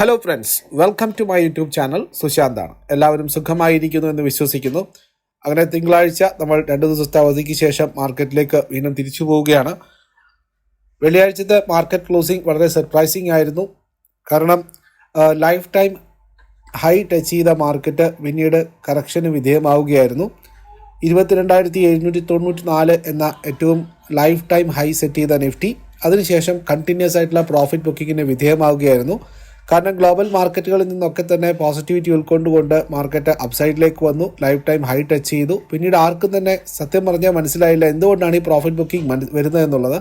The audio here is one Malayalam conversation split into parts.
Hello friends welcome to my YouTube channel സുശാന്താണ്. എല്ലാവരും സുഖമായിരിക്കുന്നു എന്ന് വിശ്വസിക്കുന്നു. അങ്ങനെ തിങ്കളാഴ്ച നമ്മൾ രണ്ട് ദിവസത്തെ അവധിക്ക് ശേഷം മാർക്കറ്റിലേക്ക് വീണ്ടും തിരിച്ചു പോവുകയാണ്. വെള്ളിയാഴ്ചത്തെ മാർക്കറ്റ് ക്ലോസിംഗ് വളരെ സർപ്രൈസിംഗ് ആയിരുന്നു. കാരണം ലൈഫ് ടൈം ഹൈ ടച്ച് ചെയ്ത മാർക്കറ്റ് പിന്നീട് കറക്ഷന് വിധേയമാവുകയായിരുന്നു. ഇരുപത്തിരണ്ടായിരത്തി എഴുന്നൂറ്റി തൊണ്ണൂറ്റി നാല് എന്ന ഏറ്റവും ലൈഫ് ടൈം ഹൈ സെറ്റ് ചെയ്ത നിഫ്റ്റി അതിനുശേഷം കണ്ടിന്യൂസ് ആയിട്ടുള്ള പ്രോഫിറ്റ് ബുക്കിങ്ങിന് വിധേയമാവുകയായിരുന്നു. കാരണം ഗ്ലോബൽ മാർക്കറ്റുകളിൽ നിന്നൊക്കെ തന്നെ പോസിറ്റിവിറ്റി ഉൾക്കൊണ്ടുകൊണ്ട് മാർക്കറ്റ് അപ്സൈഡിലേക്ക് വന്നു. ലൈഫ് ടൈം ഹൈ ടച്ച് ചെയ്തു. പിന്നീട് ആർക്കും തന്നെ സത്യം പറഞ്ഞാൽ മനസ്സിലായില്ല എന്തുകൊണ്ടാണ് ഈ പ്രോഫിറ്റ് ബുക്കിംഗ് വരുന്നത് എന്നുള്ളത്.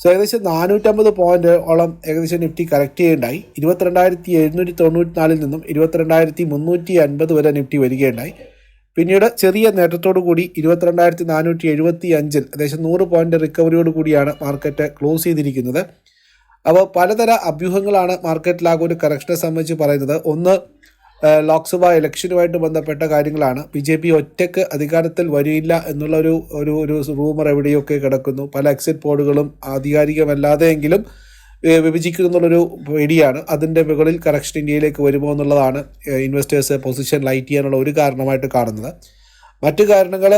സോ ഏകദേശം നാനൂറ്റമ്പത് പോയിന്റ് ഓളം ഏകദേശം നിഫ്റ്റി കറക്റ്റ് ചെയ്യേണ്ടായി ഇരുപത്തിരണ്ടായിരത്തി എഴുന്നൂറ്റി തൊണ്ണൂറ്റി നാലിൽ നിന്നും ഇരുപത്തിരണ്ടായിരത്തി മുന്നൂറ്റി അൻപത് വരെ നിഫ്റ്റി വരികയുണ്ടായി. പിന്നീട് ചെറിയ നേട്ടത്തോടു കൂടി ഇരുപത്തിരണ്ടായിരത്തി നാനൂറ്റി എഴുപത്തി അഞ്ചിൽ ഏകദേശം നൂറ് പോയിന്റ് റിക്കവറിയോട് കൂടിയാണ് മാർക്കറ്റ് ക്ലോസ് ചെയ്തിരിക്കുന്നത്. അപ്പോൾ പലതര അഭ്യൂഹങ്ങളാണ് മാർക്കറ്റിൽ ആകെ ഒരു കറക്ഷനെ സംബന്ധിച്ച് പറയുന്നത്. ഒന്ന് ലോക്സഭാ ഇലക്ഷനുമായിട്ട് ബന്ധപ്പെട്ട കാര്യങ്ങളാണ്. ബി ജെ പി ഒറ്റയ്ക്ക് അധികാരത്തിൽ വരില്ല എന്നുള്ള ഒരു ഒരു റൂമർ എവിടെയൊക്കെ കിടക്കുന്നു. പല എക്സിറ്റ് പോളുകളും ആധികാരികമല്ലാതെയെങ്കിലും വിഭജിക്കുന്നു എന്നുള്ളൊരു പേടിയാണ്. അതിന്റെ മുകളിൽ കറക്ഷൻ ഇന്ത്യയിലേക്ക് വരുമോ എന്നുള്ളതാണ് ഇൻവെസ്റ്റേഴ്സ് പൊസിഷൻ ലൈറ്റ് ചെയ്യാനുള്ള ഒരു കാരണമായിട്ട് കാണുന്നത്. മറ്റു കാരണങ്ങൾ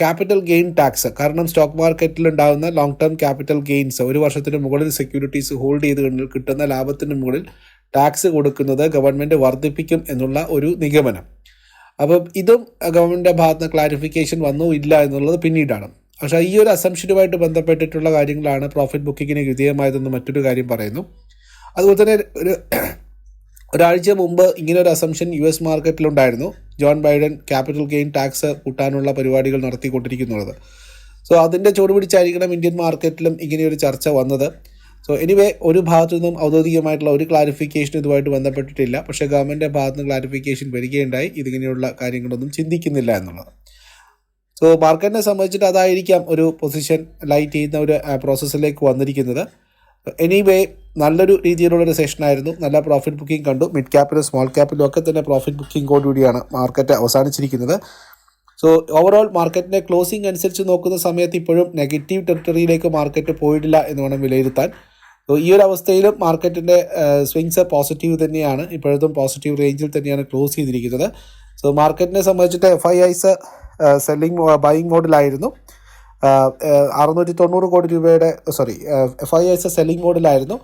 ക്യാപിറ്റൽ ഗെയിൻ ടാക്സ് കാരണം സ്റ്റോക്ക് മാർക്കറ്റിൽ ഉണ്ടാകുന്ന ലോങ് ടേം ക്യാപിറ്റൽ ഗെയിൻസ് ഒരു വർഷത്തിന് മുകളിൽ സെക്യൂരിറ്റീസ് ഹോൾഡ് ചെയ്ത് കിട്ടുന്ന ലാഭത്തിന് മുകളിൽ ടാക്സ് കൊടുക്കുന്നത് ഗവൺമെന്റ് വർദ്ധിപ്പിക്കും എന്നുള്ള ഒരു നിഗമനം. അപ്പം ഇതും ഗവൺമെന്റിന്റെ ഭാഗത്ത് നിന്ന് ക്ലാരിഫിക്കേഷൻ വന്നു ഇല്ല എന്നുള്ളത് പിന്നീടാണ്. പക്ഷേ ഈ ഒരു അസംഷനുമായിട്ട് ബന്ധപ്പെട്ടിട്ടുള്ള കാര്യങ്ങളാണ് പ്രോഫിറ്റ് ബുക്കിങ്ങിന് വിധേയമായതെന്ന് മറ്റൊരു കാര്യം പറയുന്നു. അതുപോലെ തന്നെ ഒരു ഒരാഴ്ച മുമ്പ് ഇങ്ങനെ ഒരു assumption U S മാർക്കറ്റിലുണ്ടായിരുന്നു John Biden capital gain tax കൂട്ടാനുള്ള പരിപാടികൾ നടത്തിക്കൊണ്ടിരിക്കുന്നുള്ളത് സോ അതിന്റെ ചുവട് പിടിച്ചായിരിക്കണം ഇന്ത്യൻ മാർക്കറ്റിലും ഇങ്ങനെയൊരു ചർച്ച വന്നത്. സോ എനിവേ ഒരു ഭാഗത്തു നിന്നും ഔദ്യോഗികമായിട്ടുള്ള ഒരു ക്ലാരിഫിക്കേഷൻ ഇതുമായിട്ട് ബന്ധപ്പെട്ടിട്ടില്ല. പക്ഷേ ഗവൺമെന്റിന്റെ ഭാഗത്ത് നിന്ന് ക്ലാരിഫിക്കേഷൻ വരികയുണ്ടായി. ഇതിങ്ങനെയുള്ള കാര്യങ്ങളൊന്നും ചിന്തിക്കുന്നില്ല എന്നുള്ളത്. സോ മാർക്കറ്റിനെ സംബന്ധിച്ചിട്ട് അതായിരിക്കാം ഒരു പൊസിഷൻ ലൈറ്റ് ചെയ്യുന്ന ഒരു പ്രോസസ്സിലേക്ക് വന്നിരിക്കുന്നത്. എനിവേ നല്ലൊരു രീതിയിലുള്ള ഒരു സെഷനായിരുന്നു. നല്ല പ്രോഫിറ്റ് ബുക്കിംഗ് കണ്ടു. മിഡ് ക്യാപ്പിലും സ്മോൾ ക്യാപ്പിലും ഒക്കെ തന്നെ പ്രോഫിറ്റ് ബുക്കിംഗ് കൂടിയാണ് മാർക്കറ്റ് അവസാനിച്ചിരിക്കുന്നത്. സോ ഓവറോൾ മാർക്കറ്റിന്റെ ക്ലോസിംഗ് അനുസരിച്ച് നോക്കുന്ന സമയത്ത് ഇപ്പോഴും നെഗറ്റീവ് ടെറിട്ടറിയിലേക്ക് മാർക്കറ്റ് പോയിട്ടില്ല എന്ന് വേണം വിലയിരുത്താൻ. സോ ഈ ഒരു അവസ്ഥയിലും മാർക്കറ്റിന്റെ സ്വിങ്സ് പോസിറ്റീവ് തന്നെയാണ്. ഇപ്പോഴത്തും പോസിറ്റീവ് റേഞ്ചിൽ തന്നെയാണ് ക്ലോസ് ചെയ്തിരിക്കുന്നത്. സോ മാർക്കറ്റിനെ സംബന്ധിച്ചിട്ട് F I Is selling buying മോഡിലായിരുന്നു അറുന്നൂറ്റി തൊണ്ണൂറ് കോടി രൂപയുടെ sorry F I Is selling മോഡിലായിരുന്നു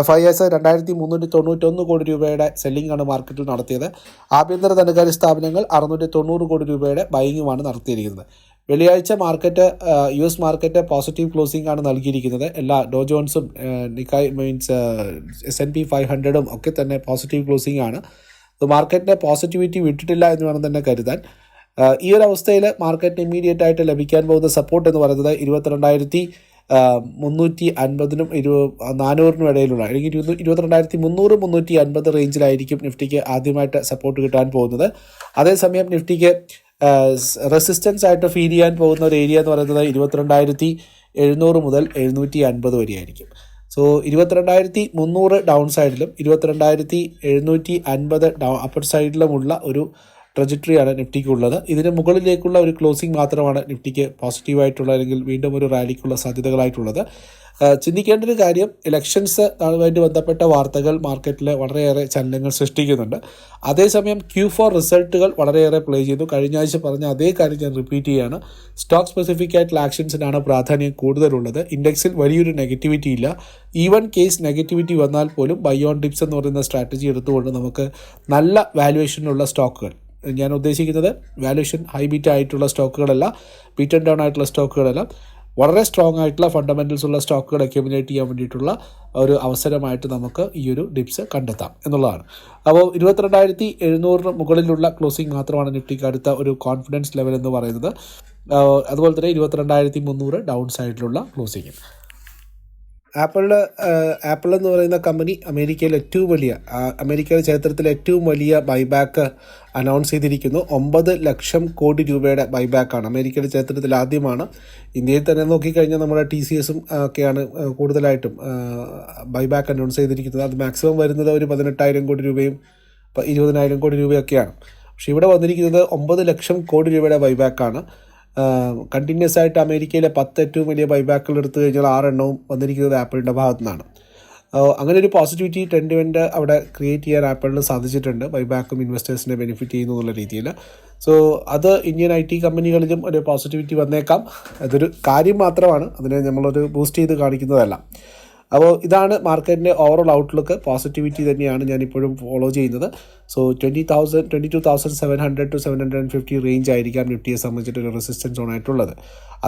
F I S രണ്ടായിരത്തി മുന്നൂറ്റി തൊണ്ണൂറ്റൊന്ന് കോടി രൂപയുടെ സെല്ലിംഗാണ് മാർക്കറ്റിൽ നടത്തിയത്. ആഭ്യന്തര ധനകാര്യ സ്ഥാപനങ്ങൾ അറുന്നൂറ്റി തൊണ്ണൂറ് കോടി രൂപയുടെ ബൈയിങ്ങുമാണ് നടത്തിയിരിക്കുന്നത്. വെള്ളിയാഴ്ച market U S market positive closing ആണ് നൽകിയിരിക്കുന്നത്. എല്ലാ Dow ജോൺസും Nikkei means S N P five ഹൺഡ്രഡും ഒക്കെ തന്നെ പോസിറ്റീവ് ക്ലോസിംഗ് ആണ് മാർക്കറ്റിന്റെ പോസിറ്റിവിറ്റി വിട്ടിട്ടില്ല എന്ന് വേണം തന്നെ കരുതാൻ. ഈ ഒരു അവസ്ഥയിൽ മാർക്കറ്റിന് ഇമ്മീഡിയറ്റ് ആയിട്ട് ലഭിക്കാൻ പോകുന്ന സപ്പോർട്ട് എന്ന് പറയുന്നത് ഇരുപത്തിരണ്ടായിരത്തി മുന്നൂറ്റി അൻപതിനും ഇരു നാനൂറിനും ഇടയിലുള്ള അല്ലെങ്കിൽ ഇരുപത് ഇരുപത്തിരണ്ടായിരത്തി മുന്നൂറ് മുന്നൂറ്റി അൻപത് റേഞ്ചിലായിരിക്കും നിഫ്റ്റിക്ക് ആദ്യമായിട്ട് സപ്പോർട്ട് കിട്ടാൻ പോകുന്നത്. അതേസമയം നിഫ്റ്റിക്ക് റെസിസ്റ്റൻസ് ആയിട്ട് ഫീൽ ചെയ്യാൻ പോകുന്ന ഒരു ഏരിയ എന്ന് പറയുന്നത് ഇരുപത്തിരണ്ടായിരത്തി എഴുന്നൂറ് മുതൽ എഴുന്നൂറ്റി അൻപത് വരെയായിരിക്കും. സോ ഇരുപത്തിരണ്ടായിരത്തി മുന്നൂറ് ഡൗൺ സൈഡിലും ഇരുപത്തിരണ്ടായിരത്തി എഴുന്നൂറ്റി അൻപത് ഡൗ അപ്പർ സൈഡിലുമുള്ള ഒരു ട്രജക്ടറിയാണ് നിഫ്റ്റിക്കുള്ളത്. ഇതിന് മുകളിലേക്കുള്ള ഒരു ക്ലോസിംഗ് മാത്രമാണ് നിഫ്റ്റിക്ക് പോസിറ്റീവായിട്ടുള്ള അല്ലെങ്കിൽ വീണ്ടും ഒരു റാലിക്കുള്ള സാധ്യതകളായിട്ടുള്ളത്. ചിന്തിക്കേണ്ട ഒരു കാര്യം ഇലക്ഷൻസ് അതുമായിട്ട് ബന്ധപ്പെട്ട വാർത്തകൾ മാർക്കറ്റിൽ വളരെയേറെ ചലനങ്ങൾ സൃഷ്ടിക്കുന്നുണ്ട്. അതേസമയം ക്യൂ ഫോർ റിസൾട്ടുകൾ വളരെയേറെ പ്ലേ ചെയ്തു. കഴിഞ്ഞ ആഴ്ച പറഞ്ഞ അതേ കാര്യം ഞാൻ റിപ്പീറ്റ് ചെയ്യാണ്. സ്റ്റോക്ക് സ്പെസിഫിക് ആയിട്ടുള്ള ആക്ഷൻസിനാണ് പ്രാധാന്യം കൂടുതലുള്ളത്. ഇൻഡെക്സിൽ വലിയൊരു നെഗറ്റിവിറ്റി ഇല്ല. ഈവൻ കേസ് നെഗറ്റിവിറ്റി വന്നാൽ പോലും ബയോൺ ഡിപ്സ് എന്ന് പറയുന്ന സ്ട്രാറ്റജി എടുത്തുകൊണ്ട് നമുക്ക് നല്ല വാല്യുവേഷനുള്ള സ്റ്റോക്കുകൾ ഞാൻ ഉദ്ദേശിക്കുന്നത് വാല്യൂഷൻ ഹൈ ബീറ്റ് ആയിട്ടുള്ള സ്റ്റോക്കുകളല്ല ബീറ്റൺ ഡൗൺ ആയിട്ടുള്ള സ്റ്റോക്കുകളല്ല വളരെ സ്ട്രോങ് ആയിട്ടുള്ള ഫണ്ടമെന്റൽസ് ഉള്ള സ്റ്റോക്കുകൾ അക്യുമുലേറ്റ് ചെയ്യാൻ വേണ്ടിയിട്ടുള്ള ഒരു അവസരമായിട്ട് നമുക്ക് ഈ ഒരു ഡിപ്സ് കണ്ടെത്താം എന്നുള്ളതാണ്. അപ്പോൾ ഇരുപത്തിരണ്ടായിരത്തി എഴുന്നൂറിന് മുകളിലുള്ള ക്ലോസിംഗ് മാത്രമാണ് നിഫ്റ്റിക്ക് അടുത്ത ഒരു കോൺഫിഡൻസ് ലെവൽ എന്ന് പറയുന്നത്. അതുപോലെ തന്നെ ഇരുപത്തിരണ്ടായിരത്തി മുന്നൂറ് ഡൗൺ സൈഡിലുള്ള ക്ലോസിംഗ് ആപ്പിളിന്റെ ആപ്പിൾ എന്ന് പറയുന്ന കമ്പനി അമേരിക്കയിൽ ഏറ്റവും വലിയ അമേരിക്കയുടെ ചരിത്രത്തിലെ ഏറ്റവും വലിയ ബൈബാക്ക് അനൗൺസ് ചെയ്തിരിക്കുന്നു. ഒമ്പത് ലക്ഷം കോടി രൂപയുടെ ബൈബാക്കാണ് അമേരിക്കയുടെ ചരിത്രത്തിൽ ആദ്യമാണ്. ഇന്ത്യയിൽ തന്നെ നോക്കിക്കഴിഞ്ഞാൽ നമ്മുടെ ടി സി എസും ഒക്കെയാണ് കൂടുതലായിട്ടും ബൈബാക്ക് അനൗൺസ് ചെയ്തിരിക്കുന്നത്. അത് മാക്സിമം വരുന്നത് ഒരു പതിനെട്ടായിരം കോടി രൂപയും ഇരുപതിനായിരം കോടി രൂപയൊക്കെയാണ്. പക്ഷേ ഇവിടെ വന്നിരിക്കുന്നത് ഒമ്പത് ലക്ഷം കോടി രൂപയുടെ ബൈബാക്കാണ് കണ്ടിന്യൂസ് ആയിട്ട് അമേരിക്കയിലെ പത്ത് ഏറ്റവും വലിയ ബൈബാക്കുകൾ എടുത്തു കഴിഞ്ഞാൽ ആറെണ്ണവും വന്നിരിക്കുന്നത് ആപ്പിളിന്റെ ഭാഗത്തു നിന്നാണ് അങ്ങനെ ഒരു പോസിറ്റിവിറ്റി ട്രെൻഡ് അവിടെ ക്രിയേറ്റ് ചെയ്യാൻ ആപ്പിളിന് സാധിച്ചിട്ടുണ്ട്. ബൈബാക്കും ഇൻവെസ്റ്റേഴ്സിനെ ബെനിഫിറ്റ് ചെയ്യുന്നു എന്നുള്ള രീതിയിൽ. സോ അത് ഇന്ത്യൻ ഐ ടി കമ്പനികളിലും ഒരു പോസിറ്റിവിറ്റി വന്നേക്കാം. അതൊരു കാര്യം മാത്രമാണ്. അതിനെ നമ്മളൊരു ബൂസ്റ്റ് ചെയ്ത് കാണിക്കുന്നതല്ല. അപ്പോൾ ഇതാണ് മാർക്കറ്റിന്റെ ഓവറോൾ ഔട്ട്ലുക്ക് പോസിറ്റിവിറ്റി തന്നെയാണ് ഞാൻ ഇപ്പോഴും ഫോളോ ചെയ്യുന്നത്. So twenty thousand twenty two thousand seven hundred to seven hundred and fifty range ആയിരിക്കാം നിഫ്റ്റിയെ സംബന്ധിച്ചിട്ട് ഒരു റെസിസ്റ്റൻസ് സോൺ ആയിട്ടുള്ളത്.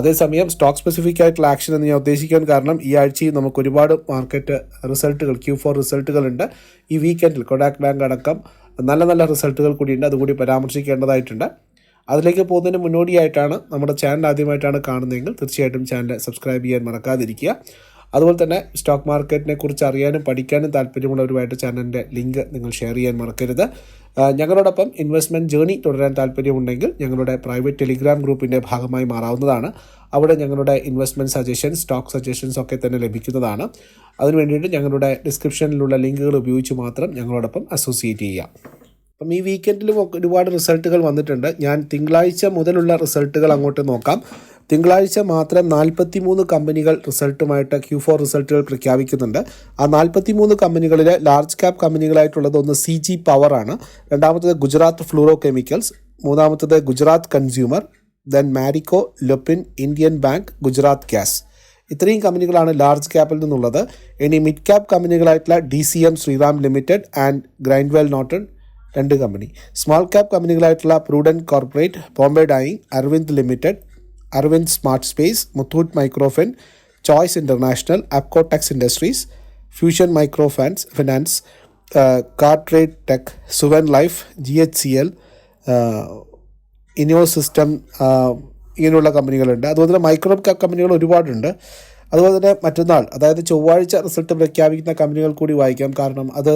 അതേസമയം സ്റ്റോക്ക് സ്പെസിഫിക് ആയിട്ടുള്ള ആക്ഷൻ എന്ന് ഞാൻ ഉദ്ദേശിക്കാൻ കാരണം ഈ ആഴ്ചയും നമുക്ക് ഒരുപാട് മാർക്കറ്റ് റിസൾട്ടുകൾ ക്യൂ ഫോർ റിസൾട്ടുകളുണ്ട് ഈ വീക്കെൻഡിൽ കൊഡാക് ബാങ്ക് അടക്കം നല്ല നല്ല റിസൾട്ടുകൾ കൂടിയുണ്ട് അതുകൂടി പരാമർശിക്കേണ്ടതായിട്ടുണ്ട്. അതിലേക്ക് പോകുന്നതിന് മുന്നോടിയായിട്ടാണ് നമ്മുടെ ചാനൽ ആദ്യമായിട്ടാണ് കാണുന്നതെങ്കിൽ തീർച്ചയായിട്ടും ചാനൽ സബ്സ്ക്രൈബ് ചെയ്യാൻ മറക്കാതിരിക്കുക. അതുപോലെ തന്നെ സ്റ്റോക്ക് മാർക്കറ്റിനെ കുറിച്ച് അറിയാനും പഠിക്കാനും താല്പര്യമുള്ളവരുമായിട്ട് ചാനലിന്റെ ലിങ്ക് നിങ്ങൾ ഷെയർ ചെയ്യാൻ മറക്കരുത്. ഞങ്ങളോടൊപ്പം ഇൻവെസ്റ്റ്മെന്റ് ജേണി തുടരാൻ താല്പര്യമുണ്ടെങ്കിൽ ഞങ്ങളുടെ പ്രൈവറ്റ് ടെലിഗ്രാം ഗ്രൂപ്പിന്റെ ഭാഗമായി മാറാവുന്നതാണ്. അവിടെ ഞങ്ങളുടെ ഇൻവെസ്റ്റ്മെന്റ് സജഷൻസ് സ്റ്റോക്ക് സജഷൻസ് ഒക്കെ തന്നെ ലഭിക്കുന്നതാണ്. അതിനു വേണ്ടിയിട്ട് ഞങ്ങളുടെ ഡിസ്ക്രിപ്ഷനിലുള്ള ലിങ്കുകൾ ഉപയോഗിച്ച് മാത്രം ഞങ്ങളോടൊപ്പം അസോസിയേറ്റ് ചെയ്യാം അപ്പം ഈ വീക്കെൻഡിലും ഒരുപാട് റിസൾട്ടുകൾ വന്നിട്ടുണ്ട്. ഞാൻ തിങ്കളാഴ്ച മുതലുള്ള റിസൾട്ടുകൾ അങ്ങോട്ട് നോക്കാം. തിങ്കളാഴ്ച മാത്രം നാൽപ്പത്തി മൂന്ന് കമ്പനികൾ റിസൾട്ടുമായിട്ട് ക്യൂ ഫോർ റിസൾട്ടുകൾ പ്രഖ്യാപിക്കുന്നുണ്ട്. ആ നാൽപ്പത്തി മൂന്ന് കമ്പനികളിലെ ലാർജ് ക്യാപ് കമ്പനികളായിട്ടുള്ളത് ഒന്ന് സി ജി പവർ ആണ്. രണ്ടാമത്തത് ഗുജറാത്ത് ഫ്ലൂറോ കെമിക്കൽസ് മൂന്നാമത്തത് Gujarat consumer then Marico Lupin Indian bank Gujarat gas. ഇത്രയും കമ്പനികളാണ് ലാർജ് ക്യാപ്പിൽ നിന്നുള്ളത്. ഇനി mid cap കമ്പനികളായിട്ടുള്ള D C M Shriram limited and Grindwell Norton രണ്ട് company. Small cap കമ്പനികളായിട്ടുള്ള prudent corporate Bombay dyeing Arvind limited Arvind smart space Muthoot microfin choice international Apcotex industries fusion micro fans finance CarTrade tech Suven life G H C L ഇനിയോ സിസ്റ്റം ഇങ്ങനെയുള്ള കമ്പനികളുണ്ട്. അതുപോലെ തന്നെ മൈക്രോ കമ്പനികൾ ഒരുപാടുണ്ട്. അതുപോലെ തന്നെ മറ്റന്നാൾ അതായത് ചൊവ്വാഴ്ച റിസൾട്ട് പ്രഖ്യാപിക്കുന്ന കമ്പനികൾ കൂടി വായിക്കാം. കാരണം അത്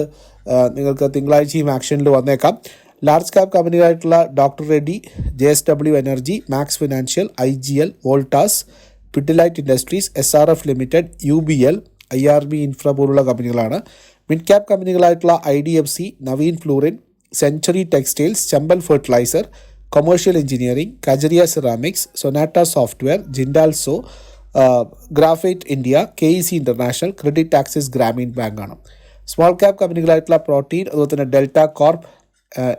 നിങ്ങൾക്ക് തിങ്കളാഴ്ചയും ആക്ഷനിൽ വന്നേക്കാം. Large cap കമ്പനികളായിട്ടുള്ള doctor Reddy J S W energy max financial I G L Voltas Pidilite industries S R F limited U B L I R B infra പോലുള്ള കമ്പനികളാണ്. Mid cap കമ്പനികളായിട്ടുള്ള I D F C Naveen fluorine century textiles Chambal fertiliser commercial engineering Kajaria ceramics Sonata software ജിൻഡാൽസോ graphite India K E C international credit axis Grameen ബാങ്കാണ് സ്മോൾ ക്യാപ് കമ്പനികളായിട്ടുള്ള പ്രോട്ടീൻ അതുപോലെ തന്നെ ഡെൽറ്റ കോർപ്പ്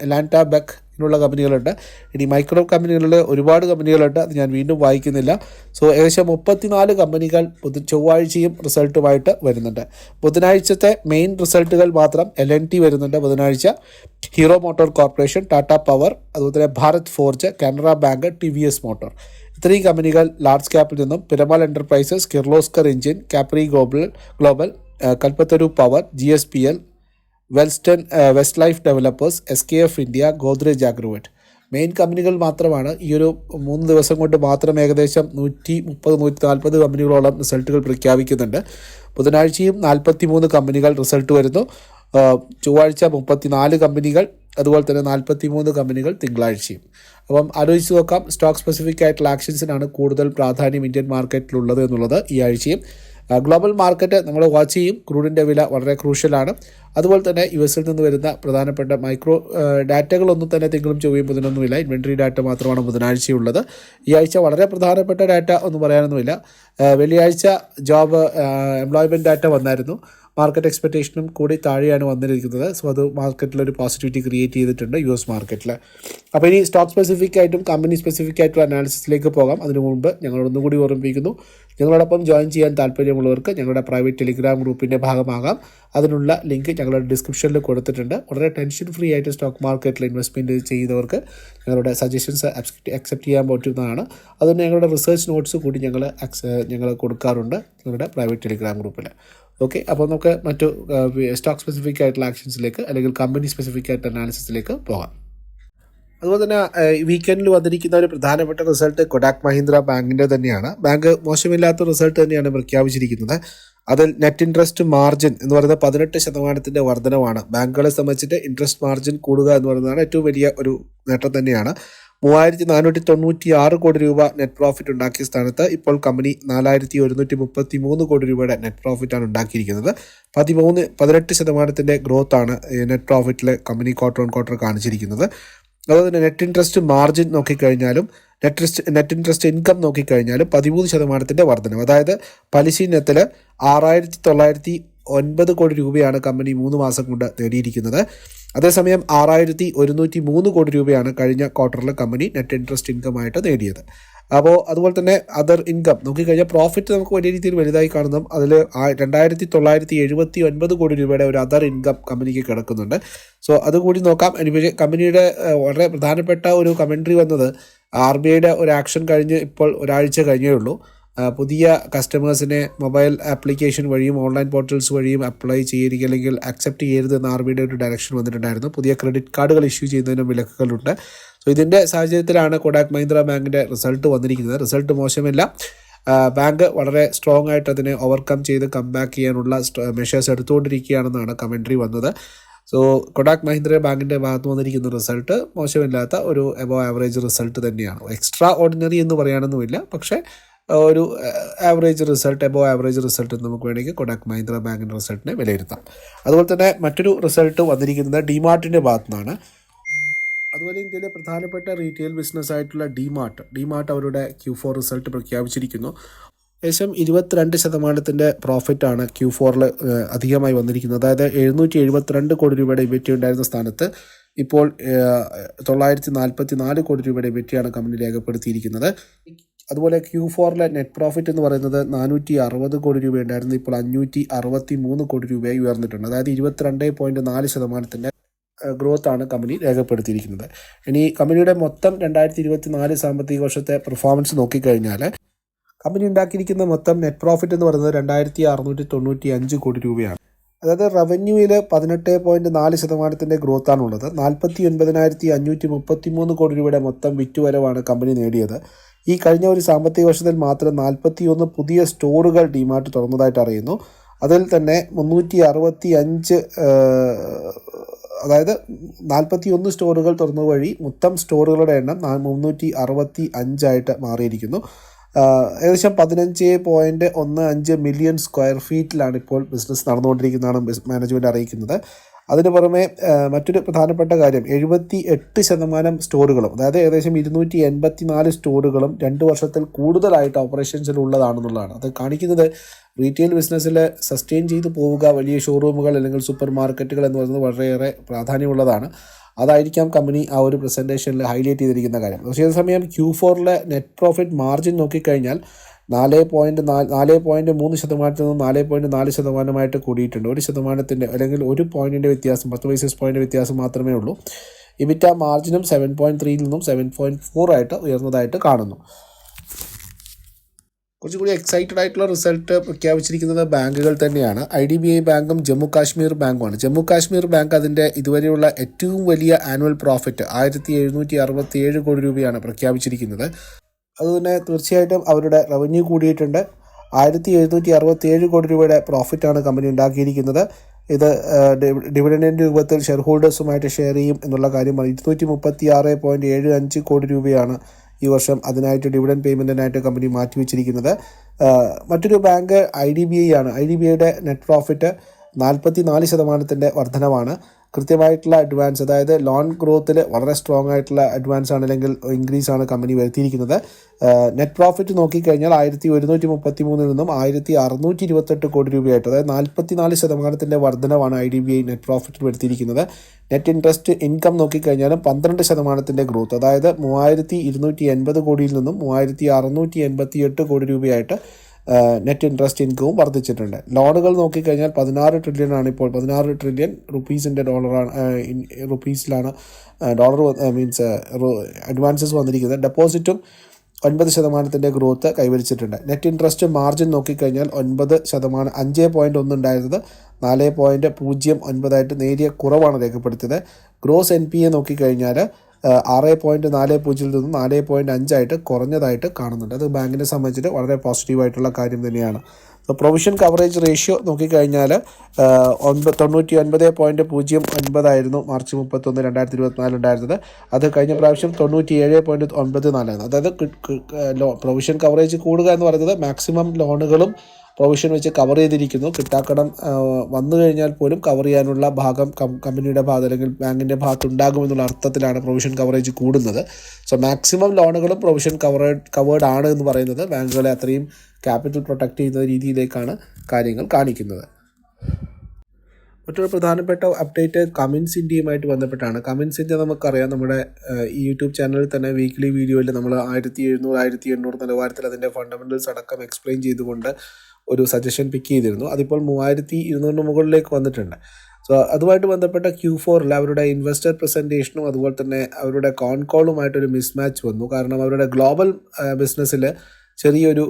എലാന്റ ബെക്ക് ഇങ്ങനെയുള്ള കമ്പനികളുണ്ട്. ഇനി മൈക്രോ കമ്പനികളിൽ ഒരുപാട് കമ്പനികളുണ്ട്. അത് ഞാൻ വീണ്ടും വായിക്കുന്നില്ല. സോ ഏകദേശം മുപ്പത്തിനാല് കമ്പനികൾ ബുധ ചൊവ്വാഴ്ചയും റിസൾട്ടുമായിട്ട് വരുന്നുണ്ട്. ബുധനാഴ്ചത്തെ മെയിൻ റിസൾട്ടുകൾ മാത്രം എൽ എൻ ടി വരുന്നുണ്ട് ബുധനാഴ്ച. Hero motor corporation Tata power അതുപോലെ തന്നെ Bharat forge Canara bank T V S motor ഇത്രയും കമ്പനികൾ ലാർജ് ക്യാപ്പിൽ നിന്നും Piramal enterprises Kirloskar engine Capri global global Kalpataru power G S P L വെൽസ്റ്റൺ west life developers S K F India Godrej agrovet. Main കമ്പനികൾ മാത്രമാണ്. ഈ ഒരു മൂന്ന് ദിവസം കൊണ്ട് മാത്രം ഏകദേശം നൂറ്റി മുപ്പത് നൂറ്റി നാൽപ്പത് കമ്പനികളോളം റിസൾട്ടുകൾ പ്രഖ്യാപിക്കുന്നുണ്ട്. ബുധനാഴ്ചയും നാൽപ്പത്തി മൂന്ന് കമ്പനികൾ റിസൾട്ട് വരുന്നു. ചൊവ്വാഴ്ച മുപ്പത്തി നാല് കമ്പനികൾ അതുപോലെ തന്നെ നാൽപ്പത്തി മൂന്ന് കമ്പനികൾ തിങ്കളാഴ്ചയും. അപ്പം ആലോചിച്ച് നോക്കാം സ്റ്റോക്ക് സ്പെസിഫിക് ആയിട്ടുള്ള ആക്ഷൻസിനാണ് കൂടുതൽ പ്രാധാന്യം ഇന്ത്യൻ മാർക്കറ്റിലുള്ളത് എന്നുള്ളത് ഈ ആഴ്ചയും. ഗ്ലോബൽ മാർക്കറ്റ് നമ്മൾ വാച്ച് ചെയ്യും. ക്രൂഡിന്റെ വില വളരെ ക്രൂഷ്യലാണ്. അതുപോലെ തന്നെ യു എസിൽ നിന്ന് വരുന്ന പ്രധാനപ്പെട്ട മൈക്രോ ഡാറ്റകളൊന്നും തന്നെ തിങ്കളും ചൊവ്വയും ബുധനൊന്നുമില്ല. ഇൻവെൻട്രി ഡാറ്റ മാത്രമാണ് ബുധനാഴ്ചയുള്ളത്. ഈ ആഴ്ച വളരെ പ്രധാനപ്പെട്ട ഡാറ്റ ഒന്നും പറയാനൊന്നുമില്ല. വെള്ളിയാഴ്ച ജോബ് എംപ്ലോയ്മെന്റ് ഡാറ്റ വന്നായിരുന്നു. മാർക്കറ്റ് എക്സ്പെക്റ്റേഷനും കൂടി താഴെയാണ് വന്നിരിക്കുന്നത്. സോ അത് മാർക്കറ്റിൽ ഒരു പോസിറ്റിവിറ്റി ക്രിയേറ്റ് ചെയ്തിട്ടുണ്ട് യു എസ് മാർക്കറ്റിൽ അപ്പോൾ ഇനി സ്റ്റോക്ക് സ്പെസിഫിക് ആയിട്ടും കമ്പനി സ്പെസിഫിക് ആയിട്ടുള്ള അനാലിസിസിലേക്ക് പോകാം. അതിനു മുമ്പ് ഞങ്ങളൊന്നും കൂടി ഓർമ്മിപ്പിക്കുന്നു. ഞങ്ങളോടൊപ്പം ജോയിൻ ചെയ്യാൻ താല്പര്യമുള്ളവർക്ക് ഞങ്ങളുടെ പ്രൈവറ്റ് ടെലിഗ്രാം ഗ്രൂപ്പിന്റെ ഭാഗമാകാം. അതിനുള്ള ലിങ്ക് ഞങ്ങളുടെ ഡിസ്ക്രിപ്ഷനിൽ കൊടുത്തിട്ടുണ്ട്. വളരെ ടെൻഷൻ ഫ്രീ ആയിട്ട് സ്റ്റോക്ക് മാർക്കറ്റിൽ ഇൻവെസ്റ്റ്മെന്റ് ചെയ്തവർക്ക് ഞങ്ങളുടെ സജഷൻസ് അക്സെപ്റ്റ് ചെയ്യാൻ പറ്റുന്നതാണ്. അതുകൊണ്ട് ഞങ്ങളുടെ റിസർച്ച് നോട്ട്സ് കൂടി ഞങ്ങൾ ഞങ്ങൾ കൊടുക്കാറുണ്ട് ഞങ്ങളുടെ പ്രൈവറ്റ് ടെലിഗ്രാം ഗ്രൂപ്പിൽ ഓക്കെ അപ്പോൾ നമുക്ക് മറ്റു സ്റ്റോക്ക് സ്പെസിഫിക് ആയിട്ടുള്ള ആക്ഷൻസിലേക്ക് അല്ലെങ്കിൽ കമ്പനി സ്പെസിഫിക് ആയിട്ട് അനാലിസിസിലേക്ക് പോകാം. അതുപോലെ തന്നെ വീക്കെൻഡിൽ വന്നിരിക്കുന്ന ഒരു പ്രധാനപ്പെട്ട റിസൾട്ട് കൊഡാക് മഹീന്ദ്ര ബാങ്കിന്റെ തന്നെയാണ്. ബാങ്ക് മോശമില്ലാത്ത റിസൾട്ട് തന്നെയാണ് പ്രഖ്യാപിച്ചിരിക്കുന്നത്. അതിൽ നെറ്റ് ഇൻട്രസ്റ്റ് മാർജിൻ എന്ന് പറയുന്നത് പതിനെട്ട് ശതമാനത്തിന്റെ വർധനവാണ്. ബാങ്കുകളെ സംബന്ധിച്ചിട്ട് ഇൻട്രസ്റ്റ് മാർജിൻ കൂടുക എന്ന് പറയുന്നതാണ് ഏറ്റവും വലിയ ഒരു നേട്ടം തന്നെയാണ്. മൂവായിരത്തി നാനൂറ്റി തൊണ്ണൂറ്റി ആറ് കോടി രൂപ നെറ്റ് പ്രോഫിറ്റ് ഉണ്ടാക്കിയ സ്ഥാനത്ത് ഇപ്പോൾ കമ്പനി നാലായിരത്തി ഒരുന്നൂറ്റി മുപ്പത്തി മൂന്ന് കോടി രൂപയുടെ നെറ്റ് പ്രോഫിറ്റാണ് ഉണ്ടാക്കിയിരിക്കുന്നത്. പതിമൂന്ന് പതിനെട്ട് ശതമാനത്തിന്റെ ഗ്രോത്താണ് നെറ്റ് പ്രോഫിറ്റിൽ കമ്പനി ക്വാർട്ടർ ഓൺ ക്വാർട്ടർ കാണിച്ചിരിക്കുന്നത്. അതുപോലെ നെറ്റ് ഇൻട്രസ്റ്റ് മാർജിൻ നോക്കിക്കഴിഞ്ഞാലും നെറ്റ് നെറ്റ് ഇൻട്രസ്റ്റ് ഇൻകം നോക്കിക്കഴിഞ്ഞാലും പതിമൂന്ന് ശതമാനത്തിന്റെ വർധനം അതായത് പലിശ ഇനത്തിൽ ആറായിരത്തി തൊള്ളായിരത്തി ഒൻപത് കോടി രൂപയാണ് കമ്പനി മൂന്ന് മാസം കൊണ്ട് നേടിയിരിക്കുന്നത്. അതേസമയം ആറായിരത്തി ഒരുന്നൂറ്റി മൂന്ന് കോടി രൂപയാണ് കഴിഞ്ഞ ക്വാർട്ടറിൽ കമ്പനി നെറ്റ് ഇൻട്രസ്റ്റ് ഇൻകമായിട്ട് നേടിയത്. അപ്പോൾ അതുപോലെ തന്നെ അതർ ഇൻകം നോക്കിക്കഴിഞ്ഞാൽ പ്രോഫിറ്റ് നമുക്ക് വലിയ രീതിയിൽ വലുതായി കാണുന്നു. അതിൽ രണ്ടായിരത്തി തൊള്ളായിരത്തി എഴുപത്തി ഒൻപത് കോടി രൂപയുടെ ഒരു അതർ ഇൻകം കമ്പനിക്ക് കിടക്കുന്നുണ്ട്. സോ അതുകൂടി നോക്കാം. എനിക്ക് കമ്പനിയുടെ വളരെ പ്രധാനപ്പെട്ട ഒരു കമൻട്രി വന്നത് ആർ ബി ഐയുടെ ഒരു ആക്ഷൻ കഴിഞ്ഞ് ഇപ്പോൾ ഒരാഴ്ച കഴിഞ്ഞേ ഉള്ളൂ. പുതിയ കസ്റ്റമേഴ്സിനെ മൊബൈൽ ആപ്ലിക്കേഷൻ വഴിയും ഓൺലൈൻ പോർട്ടൽസ് വഴിയും അപ്ലൈ ചെയ്യരുത് അല്ലെങ്കിൽ അക്സെപ്റ്റ് ചെയ്യരുതെന്ന് ആർ ബി ഐയുടെ ഒരു ഡയറക്ഷൻ വന്നിട്ടുണ്ടായിരുന്നു. പുതിയ ക്രെഡിറ്റ് കാർഡുകൾ ഇഷ്യൂ ചെയ്യുന്നതിനും വിലക്കുകളുണ്ട്. സോ ഇതിന്റെ സാഹചര്യത്തിലാണ് കൊടാക് മഹീന്ദ്ര ബാങ്കിന്റെ റിസൾട്ട് വന്നിരിക്കുന്നത്. റിസൾട്ട് മോശമില്ല. ബാങ്ക് വളരെ സ്ട്രോങ് ആയിട്ട് അതിനെ ഓവർകം ചെയ്ത് കംബാക്ക് ചെയ്യാനുള്ള മെഷേഴ്സ് എടുത്തുകൊണ്ടിരിക്കുകയാണെന്നാണ് കമൻട്രി വന്നത്. സോ കൊടാക് മഹീന്ദ്ര ബാങ്കിന്റെ ഭാഗത്ത് വന്നിരിക്കുന്ന റിസൾട്ട് മോശമില്ലാത്ത ഒരു എബോ ആവറേജ് റിസൾട്ട് തന്നെയാണ്. എക്സ്ട്രാ ഓർഡിനറി എന്ന് പറയാനൊന്നുമില്ല. പക്ഷേ ഒരു average result above average result നമുക്ക് വേണമെങ്കിൽ കൊടാക് മഹീന്ദ്ര ബാങ്കിന്റെ റിസൾട്ടിനെ വിലയിരുത്താം. അതുപോലെ തന്നെ മറ്റൊരു റിസൾട്ട് വന്നിരിക്കുന്നത് ഡിമാർട്ടിന്റെ ഭാഗത്തു നിന്നാണ് അതുപോലെ ഇന്ത്യയിലെ പ്രധാനപ്പെട്ട റീറ്റെയിൽ ബിസിനസ് ആയിട്ടുള്ള ഡിമാർട്ട് ഡിമാർട്ട് അവരുടെ ക്യൂ ഫോർ റിസൾട്ട് പ്രഖ്യാപിച്ചിരിക്കുന്നു. ഏകദേശം ഇരുപത്തിരണ്ട് ശതമാനത്തിന്റെ പ്രോഫിറ്റാണ് ക്യൂ ഫോറിൽ അധികമായി വന്നിരിക്കുന്നത്. അതായത് എഴുന്നൂറ്റി എഴുപത്തിരണ്ട് കോടി രൂപയുടെ ഇബറ്റി ഉണ്ടായിരുന്ന സ്ഥാനത്ത് ഇപ്പോൾ തൊള്ളായിരത്തി നാൽപ്പത്തി നാല് കോടി രൂപയുടെ ഇബറ്റിയാണ് കമ്പനി രേഖപ്പെടുത്തിയിരിക്കുന്നത്. അതുപോലെ ക്യൂ ഫോറിലെ നെറ്റ് പ്രോഫിറ്റ് എന്ന് പറയുന്നത് നാനൂറ്റി അറുപത് കോടി രൂപ ഉണ്ടായിരുന്നു ഇപ്പോൾ അഞ്ഞൂറ്റി അറുപത്തി മൂന്ന് കോടി രൂപയായി ഉയർന്നിട്ടുണ്ട്. അതായത് ഇരുപത്തിരണ്ട് പോയിന്റ് നാല് ശതമാനത്തിന്റെ ആണ് കമ്പനി രേഖപ്പെടുത്തിയിരിക്കുന്നത്. ഇനി കമ്പനിയുടെ മൊത്തം രണ്ടായിരത്തി ഇരുപത്തി നാല് സാമ്പത്തിക വർഷത്തെ പെർഫോമൻസ് നോക്കിക്കഴിഞ്ഞാൽ കമ്പനി ഉണ്ടാക്കിയിരിക്കുന്ന മൊത്തം നെറ്റ് പ്രോഫിറ്റ് എന്ന് പറയുന്നത് രണ്ടായിരത്തി അറുന്നൂറ്റി തൊണ്ണൂറ്റി അഞ്ച് കോടി രൂപയാണ്. അതായത് റവന്യൂവിൽ പതിനെട്ട് പോയിന്റ് നാല് ശതമാനത്തിന്റെ ഗ്രോത്താണുള്ളത് നാൽപ്പത്തി ഒൻപതിനായിരത്തി അഞ്ഞൂറ്റി മുപ്പത്തി മൂന്ന് കോടി രൂപയുടെ മൊത്തം വിറ്റുവരവാണ് കമ്പനി നേടിയത്. ഈ കഴിഞ്ഞ ഒരു സാമ്പത്തിക വർഷത്തിൽ മാത്രം നാൽപ്പത്തി ഒന്ന് പുതിയ സ്റ്റോറുകൾ ഡിമാർട്ട് തുറന്നതായിട്ട് അറിയുന്നു. അതിൽ തന്നെ മുന്നൂറ്റി അറുപത്തി അഞ്ച് അതായത് നാൽപ്പത്തി ഒന്ന് സ്റ്റോറുകൾ തുറന്നത് വഴി മൊത്തം സ്റ്റോറുകളുടെ എണ്ണം മുന്നൂറ്റി അറുപത്തി അഞ്ചായിട്ട് മാറിയിരിക്കുന്നു ഏകദേശം പതിനഞ്ച് പോയിന്റ് ഒന്ന് അഞ്ച് മില്യൺ സ്ക്വയർ ഫീറ്റിലാണ് ഇപ്പോൾ ബിസിനസ് നടന്നുകൊണ്ടിരിക്കുന്നതാണ് മാനേജ്മെന്റ് അറിയിക്കുന്നത്. അതിന് പുറമെ മറ്റൊരു പ്രധാനപ്പെട്ട കാര്യം എഴുപത്തി എട്ട് ശതമാനം സ്റ്റോറുകളും അതായത് ഏകദേശം ഇരുന്നൂറ്റി എൺപത്തി നാല് സ്റ്റോറുകളും രണ്ട് വർഷത്തിൽ കൂടുതലായിട്ട് ഓപ്പറേഷൻസിൽ ഉള്ളതാണെന്നുള്ളതാണ്. അത് കാണിക്കുന്നത് റീറ്റെയിൽ ബിസിനസ്സിൽ സസ്റ്റെയിൻ ചെയ്തു പോവുക വലിയ ഷോറൂമുകൾ അല്ലെങ്കിൽ സൂപ്പർ മാർക്കറ്റുകൾ എന്ന് പറയുന്നത് വളരെയേറെ പ്രാധാന്യമുള്ളതാണ്. അതായിരിക്കാം കമ്പനി ആ ഒരു പ്രസന്റേഷനിൽ ഹൈലൈറ്റ് ചെയ്തിരിക്കുന്ന കാര്യം. പക്ഷേ അതേസമയം ക്യൂ ഫോറിലെ നെറ്റ് പ്രോഫിറ്റ് മാർജിൻ നോക്കിക്കഴിഞ്ഞാൽ നാല് പോയിന്റ് നാല് നാല് പോയിന്റ് മൂന്ന് ശതമാനത്തിൽ നിന്ന് നാല് പോയിന്റ് നാല് ശതമാനമായിട്ട് കൂടിയിട്ടുണ്ട്. ഒരു ശതമാനത്തിന്റെ അല്ലെങ്കിൽ ഒരു പോയിന്റിന്റെ വ്യത്യാസം പത്ത് ബേസിസ് പോയിന്റ് വ്യത്യാസം മാത്രമേ ഉള്ളൂ. ഇബിറ്റ മാർജിനും സെവൻ പോയിന്റ് ത്രീയിൽ നിന്നും സെവൻ പോയിന്റ് ഫോർ ആയിട്ട് ഉയർന്നതായിട്ട് കാണുന്നു. കുറച്ചുകൂടി എക്സൈറ്റഡ് ആയിട്ടുള്ള റിസൾട്ട് പ്രഖ്യാപിച്ചിരിക്കുന്നത് ബാങ്കുകൾ തന്നെയാണ്. ഐ ഡി ബി ഐ ബാങ്കും ജമ്മു കാശ്മീർ ബാങ്കുമാണ്. ജമ്മു കാശ്മീർ ബാങ്ക് അതിന്റെ ഇതുവരെയുള്ള ഏറ്റവും വലിയ ആനുവൽ പ്രോഫിറ്റ് ആയിരത്തി എഴുന്നൂറ്റി അറുപത്തി ഏഴ് കോടി രൂപയാണ് പ്രഖ്യാപിച്ചിരിക്കുന്നത്. അതുതന്നെ തീർച്ചയായിട്ടും അവരുടെ റവന്യൂ കൂടിയിട്ടുണ്ട്. ആയിരത്തി എഴുന്നൂറ്റി അറുപത്തി ഏഴ് കോടി രൂപയുടെ പ്രോഫിറ്റാണ് കമ്പനി ഉണ്ടാക്കിയിരിക്കുന്നത്. ഇത് ഡിവിഡൻഡ് രൂപത്തിൽ ഷെയർ ഹോൾഡേഴ്സുമായിട്ട് ഷെയർ ചെയ്യും എന്നുള്ള കാര്യമാണ്. ഇരുന്നൂറ്റി മുപ്പത്തി ആറ് പോയിന്റ് ഏഴ് അഞ്ച് കോടി രൂപയാണ് ഈ വർഷം അതിനായിട്ട് ഡിവിഡൻ പേയ്മെന്റിനായിട്ട് കമ്പനി മാറ്റിവെച്ചിരിക്കുന്നത്. മറ്റൊരു bank I D B I ആണ്. ഐ ഡി ബി ഐയുടെ നെറ്റ് പ്രോഫിറ്റ് നാൽപ്പത്തി നാല് ശതമാനത്തിന്റെ വർധനവാണ്. കൃത്യമായിട്ടുള്ള അഡ്വാൻസ് അതായത് ലോൺ ഗ്രോത്തിൽ വളരെ സ്ട്രോങ് ആയിട്ടുള്ള അഡ്വാൻസ് ആണ് അല്ലെങ്കിൽ ഇൻക്രീസ് ആണ് കമ്പനി വരുത്തിയിരിക്കുന്നത്. നെറ്റ് പ്രോഫിറ്റ് നോക്കിക്കഴിഞ്ഞാൽ ആയിരത്തി ഒരുന്നൂറ്റി മുപ്പത്തി മൂന്നിൽ നിന്നും ആയിരത്തി അറുന്നൂറ്റി ഇരുപത്തെട്ട് കോടി രൂപയായിട്ട് അതായത് നാൽപ്പത്തി നാല് ശതമാനത്തിന്റെ വർധനവാണ് I D B I net profit വരുത്തിയിരിക്കുന്നത്. Net interest income നോക്കിക്കഴിഞ്ഞാലും പന്ത്രണ്ട് ശതമാനത്തിന്റെ ഗ്രോത്ത് അതായത് മൂവായിരത്തി ഇരുന്നൂറ്റി എൺപത് കോടിയിൽ നിന്നും മൂവായിരത്തി അറുന്നൂറ്റി എൺപത്തി എട്ട് കോടി രൂപയായിട്ട് നെറ്റ് ഇൻട്രസ്റ്റ് ഇൻകവും വർദ്ധിച്ചിട്ടുണ്ട്. ലോണുകൾ നോക്കിക്കഴിഞ്ഞാൽ പതിനാറ് ട്രില്യൺ ആണ് ഇപ്പോൾ. പതിനാറ് ട്രില്യൺ റുപ്പീസിന്റെ ഡോളറാണ് റുപ്പീസിലാണ് ഡോളർ മീൻസ് അഡ്വാൻസസ് വന്നിരിക്കുന്നത്. ഡെപ്പോസിറ്റും ഒൻപത് ശതമാനത്തിന്റെ ഗ്രോത്ത് കൈവരിച്ചിട്ടുണ്ട്. നെറ്റ് ഇൻട്രസ്റ്റ് മാർജിൻ നോക്കിക്കഴിഞ്ഞാൽ ഒൻപത് ശതമാനം അഞ്ച് പോയിന്റ് ഒന്ന് ഉണ്ടായിരുന്നത്. നാല് പോയിന്റ് പൂജ്യം ഒൻപതായിട്ട് നേരിയ കുറവാണ് രേഖപ്പെടുത്തിയത്. ഗ്രോസ് എൻ പി എ നോക്കിക്കഴിഞ്ഞാൽ ആറ് പോയിന്റ് നാല് പൂജ്യത്തിൽ നിന്നും നാല് പോയിന്റ് അഞ്ചായിട്ട് കുറഞ്ഞതായിട്ട് കാണുന്നുണ്ട്. അത് ബാങ്കിനെ സംബന്ധിച്ചിട്ട് വളരെ പോസിറ്റീവായിട്ടുള്ള കാര്യം തന്നെയാണ്. പ്രൊവിഷൻ കവറേജ് റേഷ്യോ നോക്കിക്കഴിഞ്ഞാൽ ഒൻപത് തൊണ്ണൂറ്റി ഒൻപത് പോയിന്റ് പൂജ്യം ഒൻപതായിരുന്നു മാർച്ച് മുപ്പത്തൊന്ന് രണ്ടായിരത്തി ഇരുപത്തിനാല് ഉണ്ടായിരുന്നത് അത് കഴിഞ്ഞ പ്രാവശ്യം തൊണ്ണൂറ്റി ഏഴ് പോയിന്റ് ഒൻപത് നാലായിരുന്നു. അതായത് പ്രൊവിഷൻ കവറേജ് കൂടുക എന്ന് പറയുന്നത് മാക്സിമം ലോണുകളും പ്രൊവിഷൻ വെച്ച് കവർ ചെയ്തിരിക്കുന്നു. കിട്ടാക്കടം വന്നു കഴിഞ്ഞാൽ പോലും കവർ ചെയ്യാനുള്ള ഭാഗം കമ്പനിയുടെ ഭാഗത്ത് അല്ലെങ്കിൽ ബാങ്കിന്റെ ഭാഗത്ത് ഉണ്ടാകുമെന്നുള്ള അർത്ഥത്തിലാണ് പ്രൊവിഷൻ കവറേജ് കൂടുന്നത്. സോ മാക്സിമം ലോണുകളും പ്രൊവിഷൻ കവറേഡ് കവേർഡ് ആണ് എന്ന് പറയുന്നത്. ബാങ്കുകളെ അത്രയും ക്യാപിറ്റൽ പ്രൊട്ടക്റ്റ് ചെയ്യുന്ന രീതിയിലേക്കാണ് കാര്യങ്ങൾ കാണിക്കുന്നത്. മറ്റൊരു പ്രധാനപ്പെട്ട അപ്ഡേറ്റ് കമിൻസ് ഇന്ത്യയുമായിട്ട് ബന്ധപ്പെട്ടാണ്. കമിൻസ് ഇന്ത്യ നമുക്കറിയാം നമ്മുടെ യൂട്യൂബ് ചാനലിൽ തന്നെ വീക്ക്ലി വീഡിയോയിൽ നമ്മൾ ആയിരത്തി എഴുന്നൂറ് ആയിരത്തി എണ്ണൂറ് നിലവാരത്തിൽ അതിന്റെ ഫണ്ടമെന്റൽസ് അടക്കം എക്സ്പ്ലെയിൻ ചെയ്തുകൊണ്ട് ഒരു സജഷൻ പിക്ക് ചെയ്തിരുന്നു. അതിപ്പോൾ മൂവായിരത്തി ഇരുന്നൂറിന് മുകളിലേക്ക് വന്നിട്ടുണ്ട്. സോ അതുമായിട്ട് ബന്ധപ്പെട്ട ക്യൂ ഫോറിൽ അവരുടെ ഇൻവെസ്റ്റർ പ്രസന്റേഷനും അതുപോലെ തന്നെ അവരുടെ കോൺ കോളുമായിട്ടൊരു മിസ്മാച്ച് വന്നു. കാരണം അവരുടെ ഗ്ലോബൽ ബിസിനസ്സിൽ ചെറിയൊരു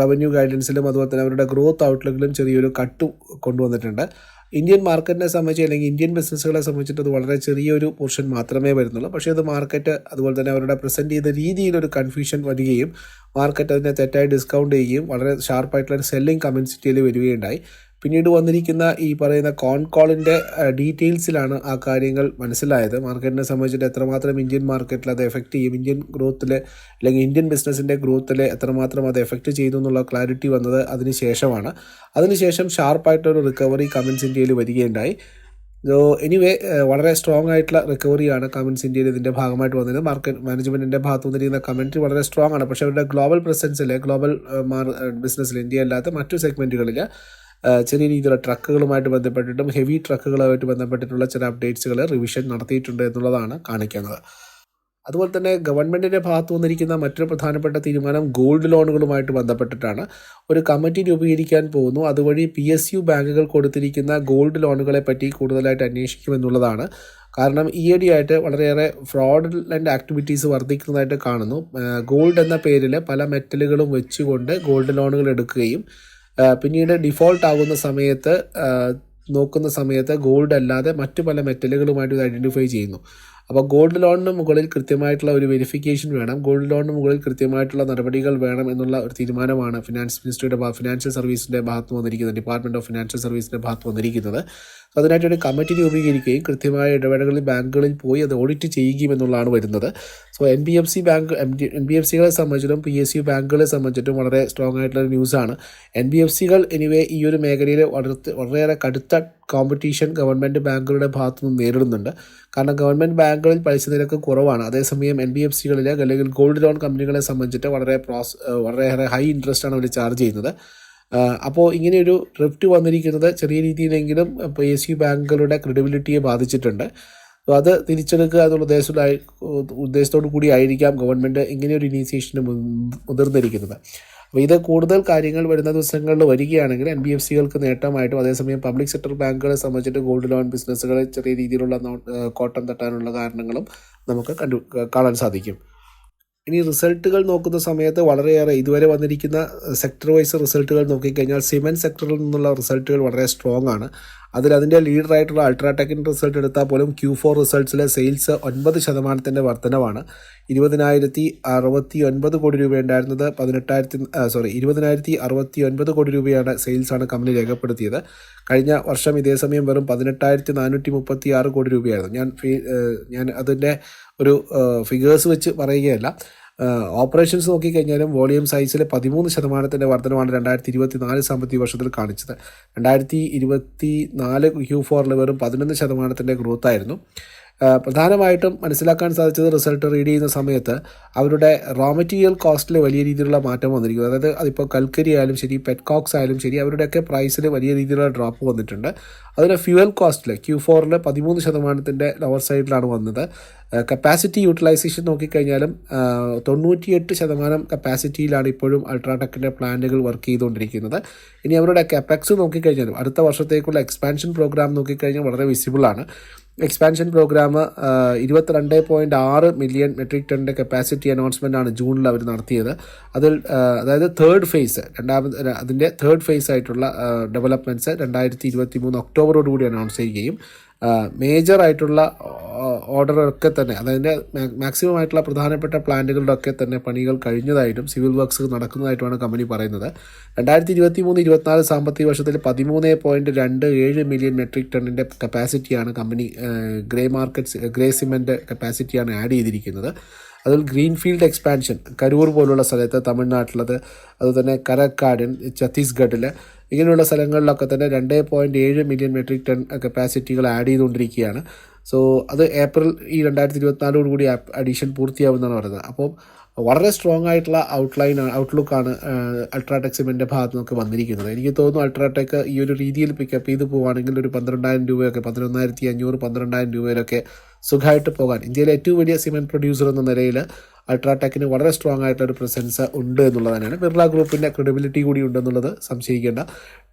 റവന്യൂ ഗൈഡൻസിലും അതുപോലെ തന്നെ അവരുടെ ഗ്രോത്ത് ഔട്ട്ലുക്കിലും ചെറിയൊരു കട്ട് കൊണ്ടുവന്നിട്ടുണ്ട്. ഇന്ത്യൻ മാർക്കറ്റിനെ സംബന്ധിച്ച് അല്ലെങ്കിൽ ഇന്ത്യൻ ബിസിനസ്സുകളെ സംബന്ധിച്ചിട്ട് അത് വളരെ ചെറിയൊരു പോർഷൻ മാത്രമേ വരുന്നുള്ളൂ. പക്ഷേ അത് മാർക്കറ്റ് അതുപോലെ തന്നെ അവരുടെ പ്രസന്റ് ചെയ്ത രീതിയിലൊരു കൺഫ്യൂഷൻ വരികയും മാർക്കറ്റ് അതിനെ തെറ്റായി ഡിസ്കൗണ്ട് ചെയ്യുകയും വളരെ ഷാർപ്പായിട്ടുള്ള ഒരു സെല്ലിംഗ് കമ്മ്യൂണിറ്റിയിൽ വരികയുണ്ടായി. പിന്നീട് വന്നിരിക്കുന്ന ഈ പറയുന്ന കോൺ കോളിന്റെ ഡീറ്റെയിൽസിലാണ് ആ കാര്യങ്ങൾ മനസ്സിലായത്. മാർക്കറ്റിനെ സംബന്ധിച്ചിട്ട് എത്രമാത്രം ഇന്ത്യൻ മാർക്കറ്റിൽ അത് എഫക്റ്റ് ചെയ്യും ഇന്ത്യൻ ഗ്രോത്തിൽ അല്ലെങ്കിൽ ഇന്ത്യൻ ബിസിനസ്സിന്റെ ഗ്രോത്തിൽ എത്രമാത്രം അത് എഫക്റ്റ് ചെയ്തു എന്നുള്ള ക്ലാരിറ്റി വന്നത് അതിന് ശേഷമാണ്. അതിനുശേഷം ഷാർപ്പായിട്ടൊരു റിക്കവറി കമൻസ് ഇന്ത്യയിൽ വരികയുണ്ടായി. സോ എനിവേ വളരെ സ്ട്രോങ് ആയിട്ടുള്ള റിക്കവറിയാണ് കമൻസ് ഇന്ത്യയിൽ ഇതിന്റെ ഭാഗമായിട്ട് വന്നത്. മാർക്കറ്റ് മാനേജ്മെന്റിന്റെ ഭാഗത്ത് വന്നിരിക്കുന്ന കമന്റ് വളരെ സ്ട്രോങ് ആണ്. പക്ഷേ അവരുടെ ഗ്ലോബൽ പ്രസൻസിൽ ഗ്ലോബൽ ബിസിനസ്സിൽ ഇന്ത്യ അല്ലാത്ത മറ്റു സെഗ്മെന്റുകളിൽ ചെറിയ രീതിയിലുള്ള ട്രക്കുകളുമായിട്ട് ബന്ധപ്പെട്ടിട്ടും ഹെവി ട്രക്കുകളുമായിട്ട് ബന്ധപ്പെട്ടിട്ടുള്ള ചില അപ്ഡേറ്റ്സുകൾ റിവിഷൻ നടത്തിയിട്ടുണ്ട് എന്നുള്ളതാണ് കാണിക്കുന്നത്. അതുപോലെ തന്നെ ഗവൺമെന്റിന്റെ ഭാഗത്തു വന്നിരിക്കുന്ന മറ്റൊരു പ്രധാനപ്പെട്ട തീരുമാനം ഗോൾഡ് ലോണുകളുമായിട്ട് ബന്ധപ്പെട്ടിട്ടാണ്. ഒരു കമ്മിറ്റി രൂപീകരിക്കാൻ പോകുന്നു. അതുവഴി പി എസ് യു ബാങ്കുകൾ കൊടുത്തിരിക്കുന്ന ഗോൾഡ് ലോണുകളെ പറ്റി കൂടുതലായിട്ട് അന്വേഷിക്കുമെന്നുള്ളതാണ് കാരണം ഈയിടെയായിട്ട് വളരെയേറെ ഫ്രോഡ് ആൻഡ് ആക്ടിവിറ്റീസ് വർദ്ധിക്കുന്നതായിട്ട് കാണുന്നു. ഗോൾഡ് എന്ന പേരിൽ പല മെറ്റലുകളും വെച്ചുകൊണ്ട് ഗോൾഡ് ലോണുകൾ എടുക്കുകയും പിന്നീട് ഡിഫോൾട്ട് ആകുന്ന സമയത്ത് നോക്കുന്ന സമയത്ത് ഗോൾഡ് അല്ലാതെ മറ്റു പല മെറ്റലുകളുമായിട്ട് ഇത് ഐഡന്റിഫൈ ചെയ്യുന്നു. അപ്പോൾ ഗോൾഡ് ലോണിന് മുകളിൽ കൃത്യമായിട്ടുള്ള ഒരു വെരിഫിക്കേഷൻ വേണം. ഗോൾഡ് ലോണിന് മുകളിൽ കൃത്യമായിട്ടുള്ള നടപടികൾ വേണം എന്നുള്ള ഒരു തീരുമാനമാണ് ഫിനാൻസ് മിനിസ്ട്രിയുടെ ഫിനാൻഷ്യൽ സർവീസിന്റെ ഭാഗത്ത് വന്നിരിക്കുന്നത് ഡിപ്പാർട്ട്മെന്റ് ഓഫ് ഫിനാൻഷ്യൽ സർവീസിന്റെ ഭാഗത്ത് വന്നിരിക്കുന്നത്. അതിനായിട്ട് ഒരു കമ്മിറ്റി രൂപീകരിക്കുകയും കൃത്യമായ ഇടപെടലുകളിൽ ബാങ്കുകളിൽ പോയി അത് ഓഡിറ്റ് ചെയ്യുകയും എന്നുള്ളതാണ് വരുന്നത്. So N B F C bank N B F സികളെ സംബന്ധിച്ചിട്ടും പി എസ് യു ബാങ്കുകളെ സംബന്ധിച്ചിട്ടും വളരെ സ്ട്രോങ് ആയിട്ടുള്ള ഒരു ന്യൂസാണ് എൻ ബി എഫ് സികൾ എനിവേ ഈ ഒരു മേഖലയിൽ വളരെ വളരെയേറെ കടുത്ത കോമ്പറ്റീഷൻ ഗവൺമെന്റ് ബാങ്കുകളുടെ ഭാഗത്തു നിന്ന് നേരിടുന്നുണ്ട്. കാരണം ഗവൺമെന്റ് ബാങ്കുകളിൽ പലിശ നിരക്ക് കുറവാണ്. അതേസമയം എൻ ബി എഫ് സികളിലെ അല്ലെങ്കിൽ ഗോൾഡ് ലോൺ കമ്പനികളെ സംബന്ധിച്ചിട്ട് വളരെ പ്രോസ് വളരെയേറെ ഹൈ ഇൻട്രസ്റ്റ് ആണ് അവർ ചാർജ് ചെയ്യുന്നത്. അപ്പോൾ ഇങ്ങനെയൊരു ഡ്രിഫ്റ്റ് വന്നിരിക്കുന്നത് ചെറിയ രീതിയിലെങ്കിലും പി എസ് യു ബാങ്കുകളുടെ ക്രെഡിബിലിറ്റിയെ ബാധിച്ചിട്ടുണ്ട്. അപ്പോൾ അത് തിരിച്ചെടുക്കുക എന്നുള്ള ഉദ്ദേശത്തിലായി ഉദ്ദേശത്തോടു കൂടി ആയിരിക്കാം ഗവൺമെന്റ് ഇങ്ങനെയൊരു ഇനീഷ്യേഷന് മുതിർന്നിരിക്കുന്നത്. അപ്പോൾ ഇത് കൂടുതൽ കാര്യങ്ങൾ വരുന്ന ദിവസങ്ങളിൽ വരികയാണെങ്കിൽ എൻ ബി എഫ് സികൾക്ക് നേട്ടമായിട്ടും അതേസമയം പബ്ലിക് സെക്ടർ ബാങ്കുകളെ സംബന്ധിച്ചിട്ട് ഗോൾഡ് ലോൺ ബിസിനസ്സുകളെ ചെറിയ രീതിയിലുള്ള കോട്ടം തട്ടാനുള്ള കാരണങ്ങളും നമുക്ക് കണ്ടു കാണാൻ സാധിക്കും. ഇനി റിസൾട്ടുകൾ നോക്കുന്ന സമയത്ത് വളരെയേറെ ഇതുവരെ വന്നിരിക്കുന്ന സെക്ടർ വൈസ് റിസൾട്ടുകൾ നോക്കിക്കഴിഞ്ഞാൽ സിമെന്റ് സെക്ടറിൽ നിന്നുള്ള റിസൾട്ടുകൾ വളരെ സ്ട്രോങ് ആണ്. അതിൽ അതിന്റെ ലീഡറായിട്ടുള്ള അൾട്രാടെക്കിന്റെ റിസൾട്ട് എടുത്താൽ പോലും ക്യൂ ഫോർ റിസൾട്ട്സിലെ സെയിൽസ് ഒൻപത് ശതമാനത്തിന്റെ വർധനവാണ്. ഇരുപതിനായിരത്തി അറുപത്തി ഒൻപത് കോടി രൂപയുണ്ടായിരുന്നത് പതിനെട്ടായിരത്തി സോറി ഇരുപതിനായിരത്തി അറുപത്തി ഒൻപത് കോടി രൂപയാണ് സെയിൽസാണ് കമ്പനി രേഖപ്പെടുത്തിയത്. കഴിഞ്ഞ വർഷം ഇതേ സമയം വെറും പതിനെട്ടായിരത്തി നാനൂറ്റി മുപ്പത്തി ആറ് കോടി രൂപയായിരുന്നു. ഞാൻ ഞാൻ അതിന്റെ ഒരു ഫിഗേഴ്സ് വെച്ച് പറയുകയല്ല. ഓപ്പറേഷൻസ് നോക്കിക്കഴിഞ്ഞാലും വോളിയം സൈസിലെ പതിമൂന്ന് ശതമാനത്തിന്റെ വർധനമാണ് രണ്ടായിരത്തി ഇരുപത്തി നാല് സാമ്പത്തിക വർഷത്തിൽ കാണിച്ചത്. രണ്ടായിരത്തി ഇരുപത്തി നാല് ക്യൂ ഫോറിൽ വെറും പതിനൊന്ന് ശതമാനത്തിന്റെ ഗ്രോത്ത് ആയിരുന്നു. ആ, പ്രധാനമായിട്ടും മനസ്സിലാക്കാൻ സാധിച്ചത് റിസൾട്ട് റീഡ് ചെയ്യുന്ന സമയത്ത് അവരുടെ റോ മെറ്റീരിയൽ കോസ്റ്റിൽ വലിയ രീതിയിലുള്ള മാറ്റം വന്നിരിക്കുന്നു. അതായത് അതിപ്പോൾ കൽക്കരി ആയാലും ശരി പെറ്റ്കോക്സ് ആയാലും ശരി അവരുടെയൊക്കെ പ്രൈസിൽ വലിയ രീതിയിലുള്ള ഡ്രോപ്പ് വന്നിട്ടുണ്ട്. അതിന് ഫ്യൂവൽ കോസ്റ്റിൽ ക്യൂ ഫോറിൽ പതിമൂന്ന് ശതമാനത്തിന്റെ ലോവർ സൈഡിലാണ് വന്നത്. കപ്പാസിറ്റി യൂട്ടിലൈസേഷൻ നോക്കിക്കഴിഞ്ഞാലും തൊണ്ണൂറ്റിയെട്ട് ശതമാനം കപ്പാസിറ്റിയിലാണ് ഇപ്പോഴും അൾട്രാടെക്കിന്റെ പ്ലാന്റുകൾ വർക്ക് ചെയ്തുകൊണ്ടിരിക്കുന്നത്. ഇനി അവരുടെ കപ്പാക്സ് നോക്കിക്കഴിഞ്ഞാലും അടുത്ത വർഷത്തേക്കുള്ള എക്സ്പാൻഷൻ പ്രോഗ്രാം നോക്കിക്കഴിഞ്ഞാൽ വളരെ വിസിബിളാണ് എക്സ്പാൻഷൻ പ്രോഗ്രാം ഇരുപത്തിരണ്ട് പോയിന്റ് ആറ് മില്യൺ മെട്രിക് ടണ്ണിന്റെ കപ്പാസിറ്റി അനൗൺസ്മെന്റ് ആണ് ജൂണിൽ അവർ നടത്തിയത്. അതിൽ അതായത് തേർഡ് ഫേസ് രണ്ടാമത് അതിന്റെ തേർഡ് ഫേസ് ആയിട്ടുള്ള ഡെവലപ്മെന്റ്സ് രണ്ടായിരത്തി ഇരുപത്തി മൂന്ന് ഒക്ടോബറോടുകൂടി അനൗൺസ് ചെയ്യുകയും മേജർ ആയിട്ടുള്ള ഓർഡറൊക്കെ തന്നെ അതായത് മാക്സിമം ആയിട്ടുള്ള പ്രധാനപ്പെട്ട പ്ലാന്റുകളുടെ ഒക്കെ തന്നെ പണികൾ കഴിഞ്ഞതായിട്ടും സിവിൽ വർക്ക്സ് നടക്കുന്നതായിട്ടുമാണ് കമ്പനി പറയുന്നത്. രണ്ടായിരത്തി ഇരുപത്തി മൂന്ന് ഇരുപത്തിനാല് സാമ്പത്തിക വർഷത്തിൽ പതിമൂന്ന് പോയിന്റ് രണ്ട് ഏഴ് മില്യൺ മെട്രിക് ടണ്ണിന്റെ കപ്പാസിറ്റിയാണ് company grey market grey cement കപ്പാസിറ്റിയാണ് add ചെയ്തിരിക്കുന്നത്. അതിൽ ഗ്രീൻഫീൽഡ് എക്സ്പാൻഷൻ കരൂർ പോലുള്ള സ്ഥലത്ത് തമിഴ്നാട്ടിലത് അതുപോലെ തന്നെ കരക്കാടൻ ഛത്തീസ്ഗഡിൽ ഇങ്ങനെയുള്ള സ്ഥലങ്ങളിലൊക്കെ തന്നെ രണ്ട് പോയിന്റ് ഏഴ് മില്യൺ മെട്രിക് ടൺ കപ്പാസിറ്റികൾ ആഡ് ചെയ്തുകൊണ്ടിരിക്കുകയാണ്. സോ അത് ഏപ്രിൽ ഈ രണ്ടായിരത്തി ഇരുപത്തിനാലോട് കൂടി അഡീഷൻ പൂർത്തിയാവുമെന്നാണ് പറയുന്നത്. അപ്പോൾ വളരെ സ്ട്രോങ് ആയിട്ടുള്ള ഔട്ട്ലൈൻ ഔട്ട്ലുക്കാണ് അൾട്രാടെക് സിമെന്റെ ഭാഗത്ത് നിന്നൊക്കെ വന്നിരിക്കുന്നത്. എനിക്ക് തോന്നുന്നു അൾട്രാടെക് ഈ ഒരു രീതിയിൽ പിക്കപ്പ് ചെയ്ത് പോവുകയാണെങ്കിൽ ഒരു പന്ത്രണ്ടായിരം രൂപയൊക്കെ പതിനൊന്നായിരത്തി അഞ്ഞൂറ് പന്ത്രണ്ടായിരം രൂപയിലൊക്കെ സുഖമായിട്ട് പോകാൻ. ഇന്ത്യയിലെ ഏറ്റവും വലിയ സിമെന്റ് പ്രൊഡ്യൂസർ എന്ന നിലയിൽ അൾട്രാടെക്കിന് വളരെ സ്ട്രോങ് ആയിട്ടുള്ള ഒരു പ്രസൻസ് ഉണ്ട് എന്നുള്ളത് തന്നെയാണ് ബിർള ഗ്രൂപ്പിന്റെ ക്രെഡിബിലിറ്റി കൂടി ഉണ്ടെന്നുള്ളത് സംശയിക്കേണ്ട.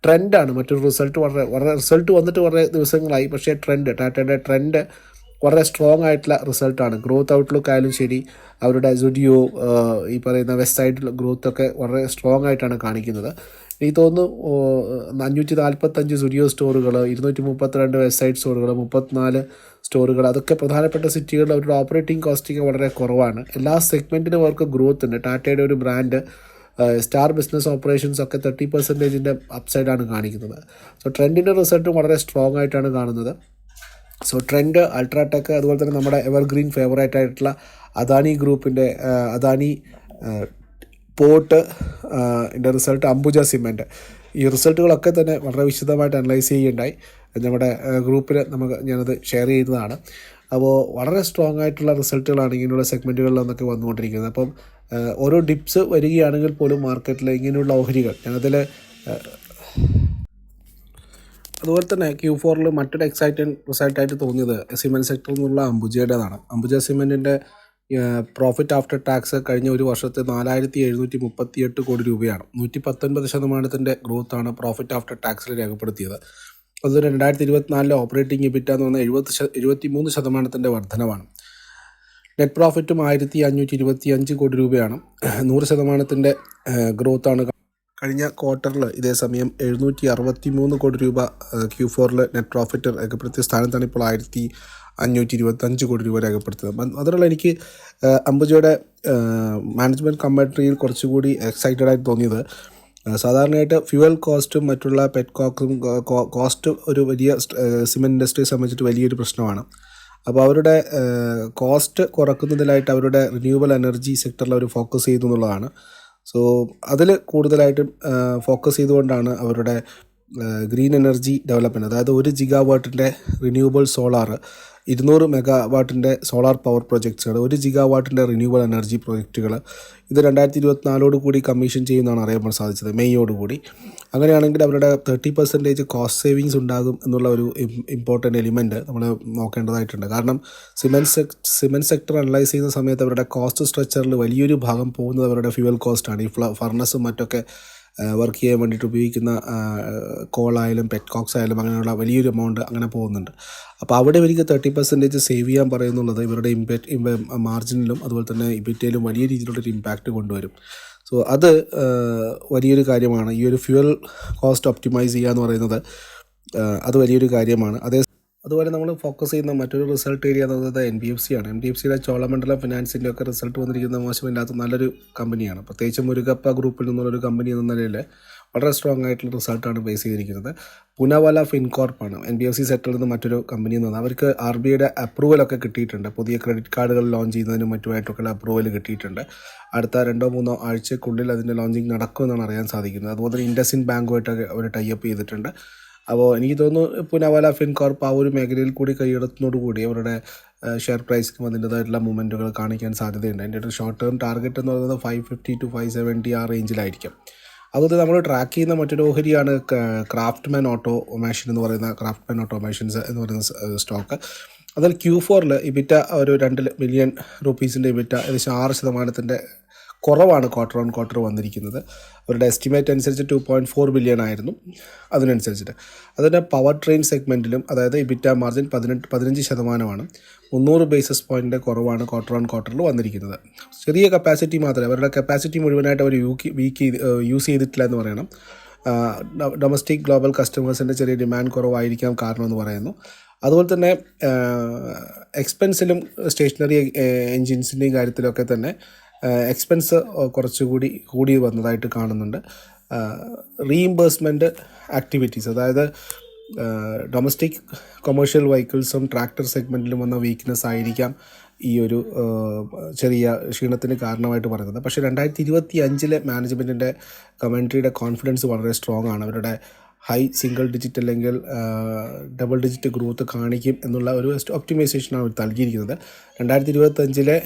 ട്രെൻഡാണ് മറ്റൊരു റിസൾട്ട് വളരെ വളരെ റിസൾട്ട് വന്നിട്ട് കുറേ ദിവസങ്ങളായി. പക്ഷേ ട്രെൻഡ് ടാറ്റയുടെ ട്രെൻഡ് വളരെ സ്ട്രോങ് ആയിട്ടുള്ള റിസൾട്ടാണ് ഗ്രോത്ത് ഔട്ട്ലുക്ക് ആയാലും ശരി അവരുടെ സുഡിയോ ഈ പറയുന്ന വെസ്റ്റ് സൈഡിൽ ഗ്രോത്തൊക്കെ വളരെ സ്ട്രോങ് ആയിട്ടാണ് കാണിക്കുന്നത്. എനിക്ക് തോന്നുന്നു അഞ്ഞൂറ്റി നാൽപ്പത്തഞ്ച് സ്റ്റുഡിയോ സ്റ്റോറുകൾ ഇരുന്നൂറ്റി മുപ്പത്തിരണ്ട് വെബ്സൈറ്റ് സ്റ്റോറുകൾ മുപ്പത്തിനാല് സ്റ്റോറുകൾ അതൊക്കെ പ്രധാനപ്പെട്ട സിറ്റികളിൽ അവരുടെ ഓപ്പറേറ്റിംഗ് കോസ്റ്റിംഗ് വളരെ കുറവാണ്. എല്ലാ സെഗ്മെന്റിനും അവർക്ക് ഗ്രോത്ത് ഉണ്ട്. ടാറ്റയുടെ ഒരു ബ്രാൻഡ് സ്റ്റാർ ബിസിനസ് ഓപ്പറേഷൻസ് ഒക്കെ തേർട്ടി പെർസെന്റേജിന്റെ അപ്സൈഡാണ് കാണിക്കുന്നത്. സോ ട്രെൻഡിന്റെ റിസൾട്ടും വളരെ സ്ട്രോങ് ആയിട്ടാണ് കാണുന്നത്. സോ ട്രെൻഡ് അൾട്രാടെക് അതുപോലെ തന്നെ നമ്മുടെ എവർഗ്രീൻ ഫേവറേറ്റ് ആയിട്ടുള്ള അദാനി ഗ്രൂപ്പിന്റെ അദാനി പോർട്ട് ഇതിന്റെ റിസൾട്ട് അംബുജ സിമെന്റ് ഈ റിസൾട്ടുകളൊക്കെ തന്നെ വളരെ വിശദമായിട്ട് അനലൈസ് ചെയ്യുകയുണ്ടായി. നമ്മുടെ ഗ്രൂപ്പിൽ നമുക്ക് ഞാനത് ഷെയർ ചെയ്യുന്നതാണ്. അപ്പോൾ വളരെ സ്ട്രോങ് ആയിട്ടുള്ള റിസൾട്ടുകളാണ് ഇങ്ങനെയുള്ള സെഗ്മെന്റുകളിൽ നിന്നൊക്കെ വന്നുകൊണ്ടിരിക്കുന്നത്. അപ്പം ഓരോ ഡിപ്സ് വരികയാണെങ്കിൽ പോലും മാർക്കറ്റിൽ ഇങ്ങനെയുള്ള ഓഹരികൾ ഞാനതിൽ അതുപോലെ തന്നെ ക്യൂ ഫോറിൽ മറ്റൊരു എക്സൈറ്റിംഗ് റിസൾട്ടായിട്ട് തോന്നിയത് സിമെന്റ് സെക്ടറിൽ നിന്നുള്ള അംബുജയുടേതാണ്. അംബുജ സിമെന്റിന്റെ പ്രോഫിറ്റ് ആഫ്റ്റർ ടാക്സ് കഴിഞ്ഞ ഒരു വർഷത്തെ നാലായിരത്തി എഴുന്നൂറ്റി മുപ്പത്തി എട്ട് കോടി രൂപയാണ്. നൂറ്റി പത്തൊൻപത് ശതമാനത്തിന്റെ ആണ് പ്രോഫിറ്റ് ആഫ്റ്റർ ടാക്സിൽ രേഖപ്പെടുത്തിയത്. അത് രണ്ടായിരത്തി ഇരുപത്തിനാലിലെ ഓപ്പറേറ്റിംഗ് എബിറ്റ എന്ന് പറഞ്ഞാൽ എഴുപത് എഴുപത്തി മൂന്ന് ശതമാനത്തിന്റെ വർധനമാണ് നെറ്റ് പ്രോഫിറ്റും ആയിരത്തി അഞ്ഞൂറ്റി ഇരുപത്തി അഞ്ച് കോടി രൂപയാണ്. നൂറ് ശതമാനത്തിന്റെ ആണ്. കഴിഞ്ഞ ക്വാർട്ടറിൽ ഇതേ സമയം എഴുന്നൂറ്റി അറുപത്തി മൂന്ന് കോടി രൂപ ക്യൂ ഫോറിൽ നെറ്റ് പ്രോഫിറ്റ് രേഖപ്പെടുത്തിയ സ്ഥാനത്താണ് ഇപ്പോൾ ആയിരത്തി അഞ്ഞൂറ്റി ഇരുപത്തഞ്ച് കോടി രൂപ രേഖപ്പെടുത്തുന്നത്. മാത്രമല്ല എനിക്ക് അംബുജയുടെ മാനേജ്മെന്റ് കമ്മിറ്റിയിൽ കുറച്ചുകൂടി എക്സൈറ്റഡ് ആയിട്ട് തോന്നിയത് സാധാരണയായിട്ട് ഫ്യൂവൽ കോസ്റ്റും മറ്റുള്ള പെറ്റ് കോക്കും കോസ്റ്റ് ഒരു വലിയ സിമെന്റ് ഇൻഡസ്ട്രിയെ സംബന്ധിച്ചിട്ട് വലിയൊരു പ്രശ്നമാണ്. അപ്പോൾ അവരുടെ കോസ്റ്റ് കുറക്കുന്നതിലായിട്ട് അവരുടെ റിന്യൂവബിൾ എനർജി സെക്ടറിൽ അവർ ഫോക്കസ് ചെയ്തു എന്നുള്ളതാണ്. സോ അതിൽ കൂടുതലായിട്ടും ഫോക്കസ് ചെയ്തുകൊണ്ടാണ് അവരുടെ ഗ്രീൻ എനർജി ഡെവലപ്മെന്റ് അതായത് ഒരു ജിഗാ വാട്ടിന്റെ റിന്യൂവബിൾ സോളാർ ഇരുന്നൂറ് മെഗാ വാട്ടിന്റെ സോളാർ പവർ പ്രൊജക്ട്സുകൾ ഒരു ജിഗാ വാട്ടിന്റെ റിന്യൂവബിൾ എനർജി പ്രൊജക്റ്റുകൾ ഇത് രണ്ടായിരത്തി ഇരുപത്തിനാലോട് കൂടി കമ്മീഷൻ ചെയ്യുന്നതാണ് അറിയാൻ സാധിച്ചത് മെയ്യോട് കൂടി. അങ്ങനെയാണെങ്കിൽ അവരുടെ തേർട്ടി പെർസെന്റേജ് കോസ്റ്റ് സേവിങ്സ് ഉണ്ടാകും എന്നുള്ള ഒരു ഇമ്പോർട്ടന്റ് എലിമെന്റ് നമ്മൾ നോക്കേണ്ടതായിട്ടുണ്ട്. കാരണം സിമെന്റ് സിമെന്റ് സെക്ടർ അനലൈസ് ചെയ്യുന്ന സമയത്ത് അവരുടെ കോസ്റ്റ് സ്ട്രക്ചറിൽ വലിയൊരു ഭാഗം പോകുന്നത് അവരുടെ ഫ്യൂവൽ കോസ്റ്റാണ്. ഈ ഫ്ല ഫർണസും മറ്റൊക്കെ വർക്ക് ചെയ്യാൻ വേണ്ടിയിട്ട് ഉപയോഗിക്കുന്ന കോളായാലും പെറ്റ്കോക്സ് ആയാലും അങ്ങനെയുള്ള വലിയൊരു എമൗണ്ട് അങ്ങനെ പോകുന്നുണ്ട്. അപ്പോൾ അവിടെ എനിക്ക് തേർട്ടി പെർസെന്റേജ് സേവ് ചെയ്യാൻ പറയുന്നുള്ളത് ഇവരുടെ ഇമ്പാക്ട് മാർജിനിലും അതുപോലെ തന്നെ ഇബിറ്റയിലും വലിയ രീതിയിലുള്ളൊരു ഇമ്പാക്റ്റ് കൊണ്ടുവരും. സോ അത് വലിയൊരു കാര്യമാണ്. ഈ ഒരു ഫ്യൂവൽ കോസ്റ്റ് ഒപ്റ്റിമൈസ് ചെയ്യുക എന്ന് പറയുന്നത് അത് വലിയൊരു കാര്യമാണ്. അതേ അതുപോലെ നമ്മൾ ഫോക്കസ് ചെയ്യുന്ന മറ്റൊരു റിസൾട്ട് ഏരിയ എന്ന് പറയുന്നത് എൻ ബി എഫ് സി ആണ്. എൻ ബി എഫ് സിയുടെ ചോളമണ്ഡലം ഫിനാൻസിന്റെ ഒക്കെ റിസൾട്ട് വന്നിരിക്കുന്ന മോശമില്ലാത്ത നല്ലൊരു കമ്പനിയാണ് പ്രത്യേകിച്ച് മുരുകപ്പ ഗ്രൂപ്പിൽ നിന്നുള്ളൊരു കമ്പനി എന്ന നിലയിൽ വളരെ സ്ട്രോങ് ആയിട്ടുള്ള റിസൾട്ടാണ് ബേസ് ചെയ്തിരിക്കുന്നത്. പുനവാല ഫിൻകോർപ്പാണ് എൻ ബി എഫ് സി സെക്ടറിൽ നിന്ന് മറ്റൊരു കമ്പനി എന്ന് പറഞ്ഞാൽ അവർക്ക് ആർ ബി ഐയുടെ അപ്രൂവലൊക്കെ കിട്ടിയിട്ടുണ്ട്. പുതിയ ക്രെഡിറ്റ് കാർഡുകൾ ലോഞ്ച് ചെയ്യുന്നതിനും മറ്റുമായിട്ടൊക്കെ അപ്രൂവൽ കിട്ടിയിട്ടുണ്ട്. അടുത്ത രണ്ടോ മൂന്നോ ആഴ്ചക്കുള്ളിൽ അതിന്റെ ലോഞ്ചിങ് നടക്കുമെന്നാണ് അറിയാൻ സാധിക്കുന്നത്. അതുപോലെ ഇൻഡസിൻ ബാങ്കുമായിട്ടൊക്കെ അവർ ടൈ അപ്പ് ചെയ്തിട്ടുണ്ട്. അപ്പോൾ എനിക്ക് തോന്നുന്നു പുനവല ഫിൻകോർപ്പ് ആ ഒരു മേഖലയിൽ കൂടി കൈയെടുക്കുന്നതോടുകൂടി അവരുടെ ഷെയർ പ്രൈസിനും അതിന്റെതായിട്ടുള്ള മൂവ്മെന്റുകൾ കാണിക്കാൻ സാധ്യതയുണ്ട്. അതിന്റെ ഒരു ഷോർട്ട് ടേം ടാർഗറ്റ് എന്ന് പറയുന്നത് five fifty two five seventy ആ റേഞ്ചിലായിരിക്കും അതുപോലെ നമ്മൾ ട്രാക്ക് ചെയ്യുന്ന മറ്റൊരു ഓഹരിയാണ് ക്രാഫ്റ്റ് മാൻ ഓട്ടോ മെഷീൻ എന്ന് പറയുന്ന ക്രാഫ്റ്റ് മാൻ ഓട്ടോമേഷൻസ് എന്ന് പറയുന്ന സ്റ്റോക്ക് അതിൽ ക്യൂ ഫോറിൽ ഇബിറ്റ ഒരു രണ്ട് മില്യൺ റുപ്പീസിന്റെ ഇബിറ്റ ഏകദേശം ആറ് ശതമാനത്തിന്റെ കുറവാണ് ക്വാർട്ടർ ഓൺ ക്വാർട്ടർ വന്നിരിക്കുന്നത്. അവരുടെ എസ്റ്റിമേറ്റ് അനുസരിച്ച് ടു പോയിന്റ് ഫോർ ബില്യൺ ആയിരുന്നു അതിനനുസരിച്ചിട്ട്. അതിന്റെ പവർ ട്രെയിൻ സെഗ്മെന്റിലും അതായത് ഇബിറ്റ മാർജിൻ പതിനെട്ട് പതിനഞ്ച് ശതമാനമാണ്. മുന്നൂറ് ബേസിസ് പോയിന്റിന്റെ കുറവാണ് ക്വാർട്ടർ ഓൺ ക്വാർട്ടറിൽ വന്നിരിക്കുന്നത്. ചെറിയ കപ്പാസിറ്റി മാത്രമേ അവരുടെ കപ്പാസിറ്റി മുഴുവനായിട്ട് അവർ യൂക്ക് വീക്ക് ചെയ്ത് യൂസ് ചെയ്തിട്ടില്ല എന്ന് പറയണം. ഡൊമസ്റ്റിക് ഗ്ലോബൽ കസ്റ്റമേഴ്സിന്റെ ചെറിയ ഡിമാൻഡ് കുറവായിരിക്കാം കാരണമെന്ന് പറയുന്നു. അതുപോലെ തന്നെ എക്സ്പെൻസിലും സ്റ്റേഷനറി എൻജിൻസിന്റെയും കാര്യത്തിലൊക്കെ തന്നെ എക്സ്പെൻസ് കുറച്ചുകൂടി കൂടി വന്നതായിട്ട് കാണുന്നുണ്ട്. റീഇംബേഴ്സ്മെന്റ് ആക്ടിവിറ്റീസ് അതായത് ഡൊമസ്റ്റിക് കൊമേഴ്ഷ്യൽ വെഹിക്കിൾസും ട്രാക്ടർ സെഗ്മെന്റിലും വന്ന വീക്ക്നെസ് ആയിരിക്കാം ഈ ഒരു ചെറിയ ക്ഷീണത്തിന് കാരണമായിട്ട് പറയുന്നത്. പക്ഷേ രണ്ടായിരത്തി ഇരുപത്തി അഞ്ചിലെ മാനേജ്മെന്റിന്റെ കമൻട്രിയുടെ കോൺഫിഡൻസ് വളരെ സ്ട്രോങ് ആണ്. അവരുടെ ഹൈ സിംഗിൾ ഡിജിറ്റ് അല്ലെങ്കിൽ ഡബിൾ ഡിജിറ്റ് ഗ്രോത്ത് കാണിക്കും എന്നുള്ള ഒരു ഒപ്റ്റിമൈസേഷനാണ് അവർ നൽകിയിരിക്കുന്നത്. രണ്ടായിരത്തി ഇരുപത്തഞ്ചിലെ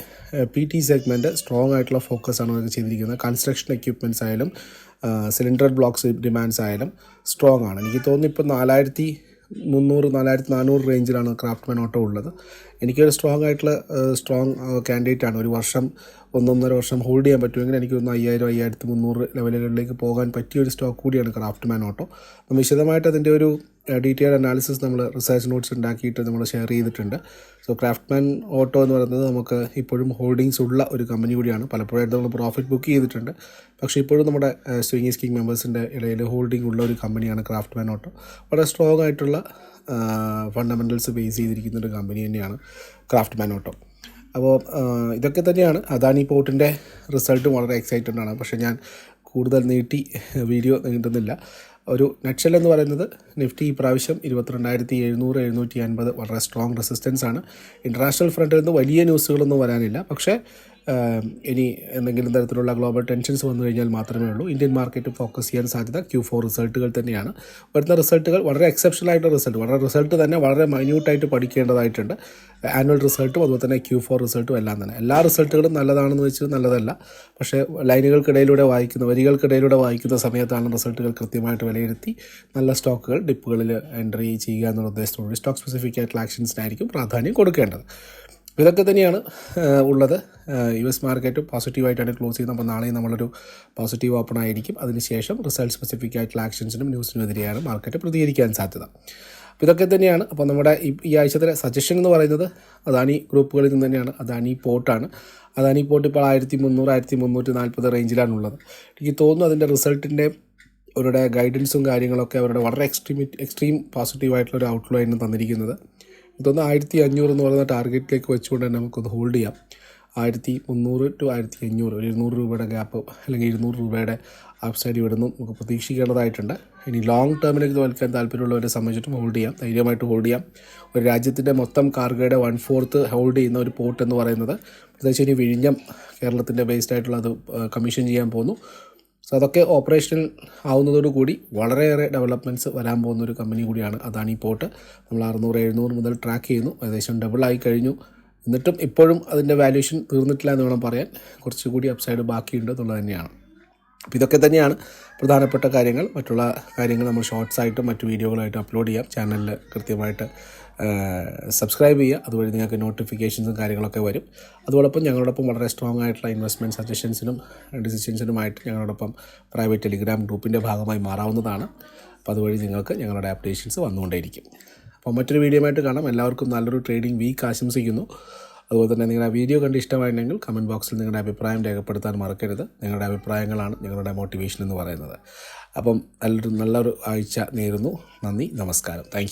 പി ടി സെഗ്മെന്റ് സ്ട്രോങ് ആയിട്ടുള്ള ഫോക്കസ് ഫോക്കസാണ് അവർക്ക് ചെയ്തിരിക്കുന്നത്. കൺസ്ട്രക്ഷൻ എക്യുപ്മെന്റ്സ് ആയാലും സിലിണ്ടർ ബ്ലോക്സ് ഡിമാൻഡ്സ് ആയാലും സ്ട്രോങ് ആണ്. എനിക്ക് തോന്നുന്നു ഇപ്പോൾ നാലായിരത്തി മുന്നൂറ് നാലായിരത്തി നാനൂറ് റേഞ്ചിലാണ് ക്രാഫ്റ്റ്മാൻ ഓട്ടോ ഉള്ളത്. എനിക്കൊരു സ്ട്രോങ് ആയിട്ടുള്ള സ്ട്രോങ് കാൻഡിഡേറ്റ് ആണ്. ഒരു വർഷം ഒന്നൊന്നര വർഷം ഹോൾഡ് ചെയ്യാൻ പറ്റുമെങ്കിൽ എനിക്ക് ഒന്ന് അയ്യായിരം അയ്യായിരത്തി മുന്നൂറ് ലെവലുകളിലേക്ക് പോകാൻ പറ്റിയ ഒരു സ്റ്റോക്ക് കൂടിയാണ് ക്രാഫ്റ്റ്മാൻ ഓട്ടോ നമ്മൾ വിശദമായിട്ട് അതിന്റെ ഒരു ഡീറ്റെയിൽ അനാലിസിസ് നമ്മൾ റിസർച്ച് നോട്ട്സ് ഉണ്ടാക്കിയിട്ട് നമ്മൾ ഷെയർ ചെയ്തിട്ടുണ്ട്. സോ ക്രാഫ്റ്റ്മാൻ ഓട്ടോ എന്ന് പറയുന്നത് നമുക്ക് ഇപ്പോഴും ഹോൾഡിങ്സ് ഉള്ള ഒരു കമ്പനി കൂടിയാണ്. പലപ്പോഴായിട്ട് നമ്മൾ പ്രോഫിറ്റ് ബുക്ക് ചെയ്തിട്ടുണ്ട്. പക്ഷേ ഇപ്പോഴും നമ്മുടെ സ്വിംഗി സ്കീം മെമ്പേഴ്സിന്റെ ഇടയിൽ ഹോൾഡിംഗ് ഉള്ള ഒരു കമ്പനിയാണ് ക്രാഫ്റ്റ്മാൻ ഓട്ടോ വളരെ സ്ട്രോങ് ആയിട്ടുള്ള ഫണ്ടമെന്റൽസ് ബേസ് ചെയ്തിരിക്കുന്ന ഒരു കമ്പനി തന്നെയാണ് ക്രാഫ്റ്റ്മാൻ ഓട്ടോ അപ്പോൾ ഇതൊക്കെ തന്നെയാണ്. അദാനി പോർട്ടിന്റെ റിസൾട്ടും വളരെ എക്സൈറ്റഡ് ആണ്. പക്ഷേ ഞാൻ കൂടുതൽ നീട്ടി വീഡിയോ നീട്ടുന്നില്ല ഒരു നക്ഷൽ എന്ന് പറയുന്നത് നിഫ്റ്റി ഈ പ്രാവശ്യം ഇരുപത്തിരണ്ടായിരത്തി എഴുന്നൂറ് എഴുന്നൂറ്റി അൻപത് വളരെ സ്ട്രോങ് റെസിസ്റ്റൻസ് ആണ്. ഇന്റർനാഷണൽ ഫ്രണ്ടിൽ നിന്ന് വലിയ ന്യൂസുകളൊന്നും വരാനില്ല. പക്ഷേ ഇനി എന്തെങ്കിലും തരത്തിലുള്ള ഗ്ലോബൽ ടെൻഷൻസ് വന്നു കഴിഞ്ഞാൽ മാത്രമേ ഉള്ളൂ. ഇന്ത്യൻ മാർക്കറ്റ് ഫോക്കസ് ചെയ്യാൻ സാധ്യത ക്യൂ ഫോർ റിസൾട്ടുകൾ തന്നെയാണ്. വരുന്ന റിസൾട്ടുകൾ വളരെ എക്സെപ്ഷണൽ ആയിട്ടുള്ള റിസൾട്ട് വളരെ റിസൾട്ട് തന്നെ വളരെ മൈന്യൂട്ടായിട്ട് പഠിക്കേണ്ടതായിട്ടുണ്ട്. ആനുവൽ റിസൾട്ടും അതുപോലെ തന്നെ ക്യൂ ഫോർ റിസൾട്ടും എല്ലാം തന്നെ. എല്ലാ റിസൾട്ടുകളും നല്ലതാണെന്ന് വെച്ചാൽ നല്ലതല്ല. പക്ഷേ ലൈനുകൾക്കിടയിലൂടെ വായിക്കുന്ന വരികൾക്കിടയിലൂടെ വായിക്കുന്ന സമയത്താണ് റിസൾട്ടുകൾ കൃത്യമായിട്ട് വിലയിരുത്തി നല്ല സ്റ്റോക്കുകൾ ഡിപ്പുകളിൽ എൻട്രി ചെയ്യുക എന്നുള്ള ഉദ്ദേശത്തോടുകൂടി സ്റ്റോക്ക് സ്പെസിഫിക് ആയിട്ടുള്ള ആക്ഷൻസിനായിരിക്കും പ്രാധാന്യം കൊടുക്കേണ്ടത്. ഇതൊക്കെ തന്നെയാണ് ഉള്ളത്. യു എസ് മാർക്കറ്റ് പോസിറ്റീവായിട്ടാണ് ക്ലോസ് ചെയ്യുന്നത്. അപ്പോൾ നാളെയും നമ്മളൊരു പോസിറ്റീവ് ഓപ്പൺ ആയിരിക്കും. അതിനുശേഷം റിസൾട്ട് സ്പെസിഫിക് ആയിട്ടുള്ള ആക്ഷൻസിനും ന്യൂസിനും എതിരെയാണ് മാർക്കറ്റ് പ്രതികരിക്കാൻ സാധ്യത. അപ്പോൾ ഇതൊക്കെ തന്നെയാണ്. അപ്പോൾ നമ്മുടെ ഈ ആഴ്ചത്തെ സജഷൻ എന്ന് പറയുന്നത് അദാനി ഗ്രൂപ്പുകളിൽ നിന്ന് തന്നെയാണ്. അദാനി പോർട്ടാണ് അദാനി പോർട്ട് ഇപ്പോൾ ആയിരത്തി മുന്നൂറ് ആയിരത്തി മുന്നൂറ്റി നാൽപ്പത് റേഞ്ചിലാണുള്ളത്. എനിക്ക് തോന്നുന്നു അതിന്റെ റിസൾട്ടിന്റെ അവരുടെ ഗൈഡൻസും കാര്യങ്ങളൊക്കെ അവരുടെ വളരെ എക്സ്ട്രീം എക്സ്ട്രീം പോസിറ്റീവായിട്ടുള്ള ഒരു ആയിരുന്നു തന്നിരിക്കുന്നത്. ഇതൊന്ന് ആയിരത്തി അഞ്ഞൂറ് എന്ന് പറയുന്ന ടാർഗറ്റിലേക്ക് വെച്ചുകൊണ്ട് തന്നെ നമുക്കൊന്ന് ഹോൾഡ് ചെയ്യാം. ആയിരത്തി മുന്നൂറ് ടു ആയിരത്തി അഞ്ഞൂറ് ഒരു ഇരുന്നൂറ് രൂപയുടെ ഗ്യാപ്പ് അല്ലെങ്കിൽ ഇരുന്നൂറ് രൂപയുടെ അപ്സൈഡ് ഇവിടെ നമുക്ക് പ്രതീക്ഷിക്കേണ്ടതായിട്ടുണ്ട്. ഇനി ലോങ് ടേമിലേക്ക് തോൽക്കാൻ താല്പര്യമുള്ളവരെ സംബന്ധിച്ചിട്ടും ഹോൾഡ് ചെയ്യാം. ധൈര്യമായിട്ട് ഹോൾഡ് ചെയ്യാം. ഒരു രാജ്യത്തിന്റെ മൊത്തം കാർഗയുടെ വൺ ഫോർത്ത് ഹോൾഡ് ചെയ്യുന്ന ഒരു പോർട്ട് എന്ന് പറയുന്നത് പ്രത്യേകിച്ച് ഇനി വിഴിഞ്ഞം കേരളത്തിന്റെ ബേസ്ഡ് ആയിട്ടുള്ള അത് കമ്മീഷൻ ചെയ്യാൻ പോകുന്നു. സോ അതൊക്കെ ഓപ്പറേഷണൽ ആവുന്നതോടുകൂടി വളരെയേറെ ഡെവലപ്മെന്റ്സ് വരാൻ പോകുന്ന ഒരു കമ്പനി കൂടിയാണ് അതാണ് ഈ പോർട്ട്. നമ്മൾ അറുന്നൂറ് എഴുന്നൂറ് മുതൽ ട്രാക്ക് ചെയ്യുന്നു. ഏകദേശം ആയി കഴിഞ്ഞു. എന്നിട്ടും ഇപ്പോഴും അതിന്റെ വാല്യൂഷൻ തീർന്നിട്ടില്ല എന്ന് വേണം പറയാൻ. കുറച്ചുകൂടി അപ്സൈഡ് ബാക്കിയുണ്ട് എന്നുള്ളത് തന്നെയാണ്. അപ്പോൾ ഇതൊക്കെ തന്നെയാണ് പ്രധാനപ്പെട്ട കാര്യങ്ങൾ. മറ്റുള്ള കാര്യങ്ങൾ നമ്മൾ ഷോർട്സ് ആയിട്ടും മറ്റു വീഡിയോകളായിട്ടും അപ്ലോഡ് ചെയ്യാം. ചാനലിൽ കൃത്യമായിട്ട് സബ്സ്ക്രൈബ് ചെയ്യുക. അതുവഴി നിങ്ങൾക്ക് നോട്ടിഫിക്കേഷൻസും കാര്യങ്ങളൊക്കെ വരും. അതോടൊപ്പം ഞങ്ങളോടൊപ്പം വളരെ സ്ട്രോങ് ആയിട്ടുള്ള ഇൻവെസ്റ്റ്മെന്റ് സജഷൻസിനും ഡിസിഷൻസിനുമായിട്ട് ഞങ്ങളോടൊപ്പം പ്രൈവറ്റ് ടെലിഗ്രാം ഗ്രൂപ്പിന്റെ ഭാഗമായി മാറാവുന്നതാണ്. അപ്പോൾ അതുവഴി നിങ്ങൾക്ക് ഞങ്ങളുടെ അപ്ഡേഷൻസ് വന്നുകൊണ്ടേയിരിക്കും. അപ്പോൾ മറ്റൊരു വീഡിയോ ആയിട്ട് കാണാം. എല്ലാവർക്കും നല്ലൊരു ട്രേഡിംഗ് വീക്ക് ആശംസിക്കുന്നു. അതുപോലെ തന്നെ നിങ്ങളുടെ വീഡിയോ കണ്ട് ഇഷ്ടമായിട്ടുണ്ടെങ്കിൽ കമന്റ് ബോക്സിൽ നിങ്ങളുടെ അഭിപ്രായം രേഖപ്പെടുത്താൻ മറക്കരുത്. നിങ്ങളുടെ അഭിപ്രായങ്ങളാണ് ഞങ്ങളുടെ മോട്ടിവേഷൻ എന്ന് പറയുന്നത്. അപ്പം നല്ലൊരു നല്ലൊരു ആഴ്ച നേരുന്നു. നന്ദി നമസ്കാരം. താങ്ക്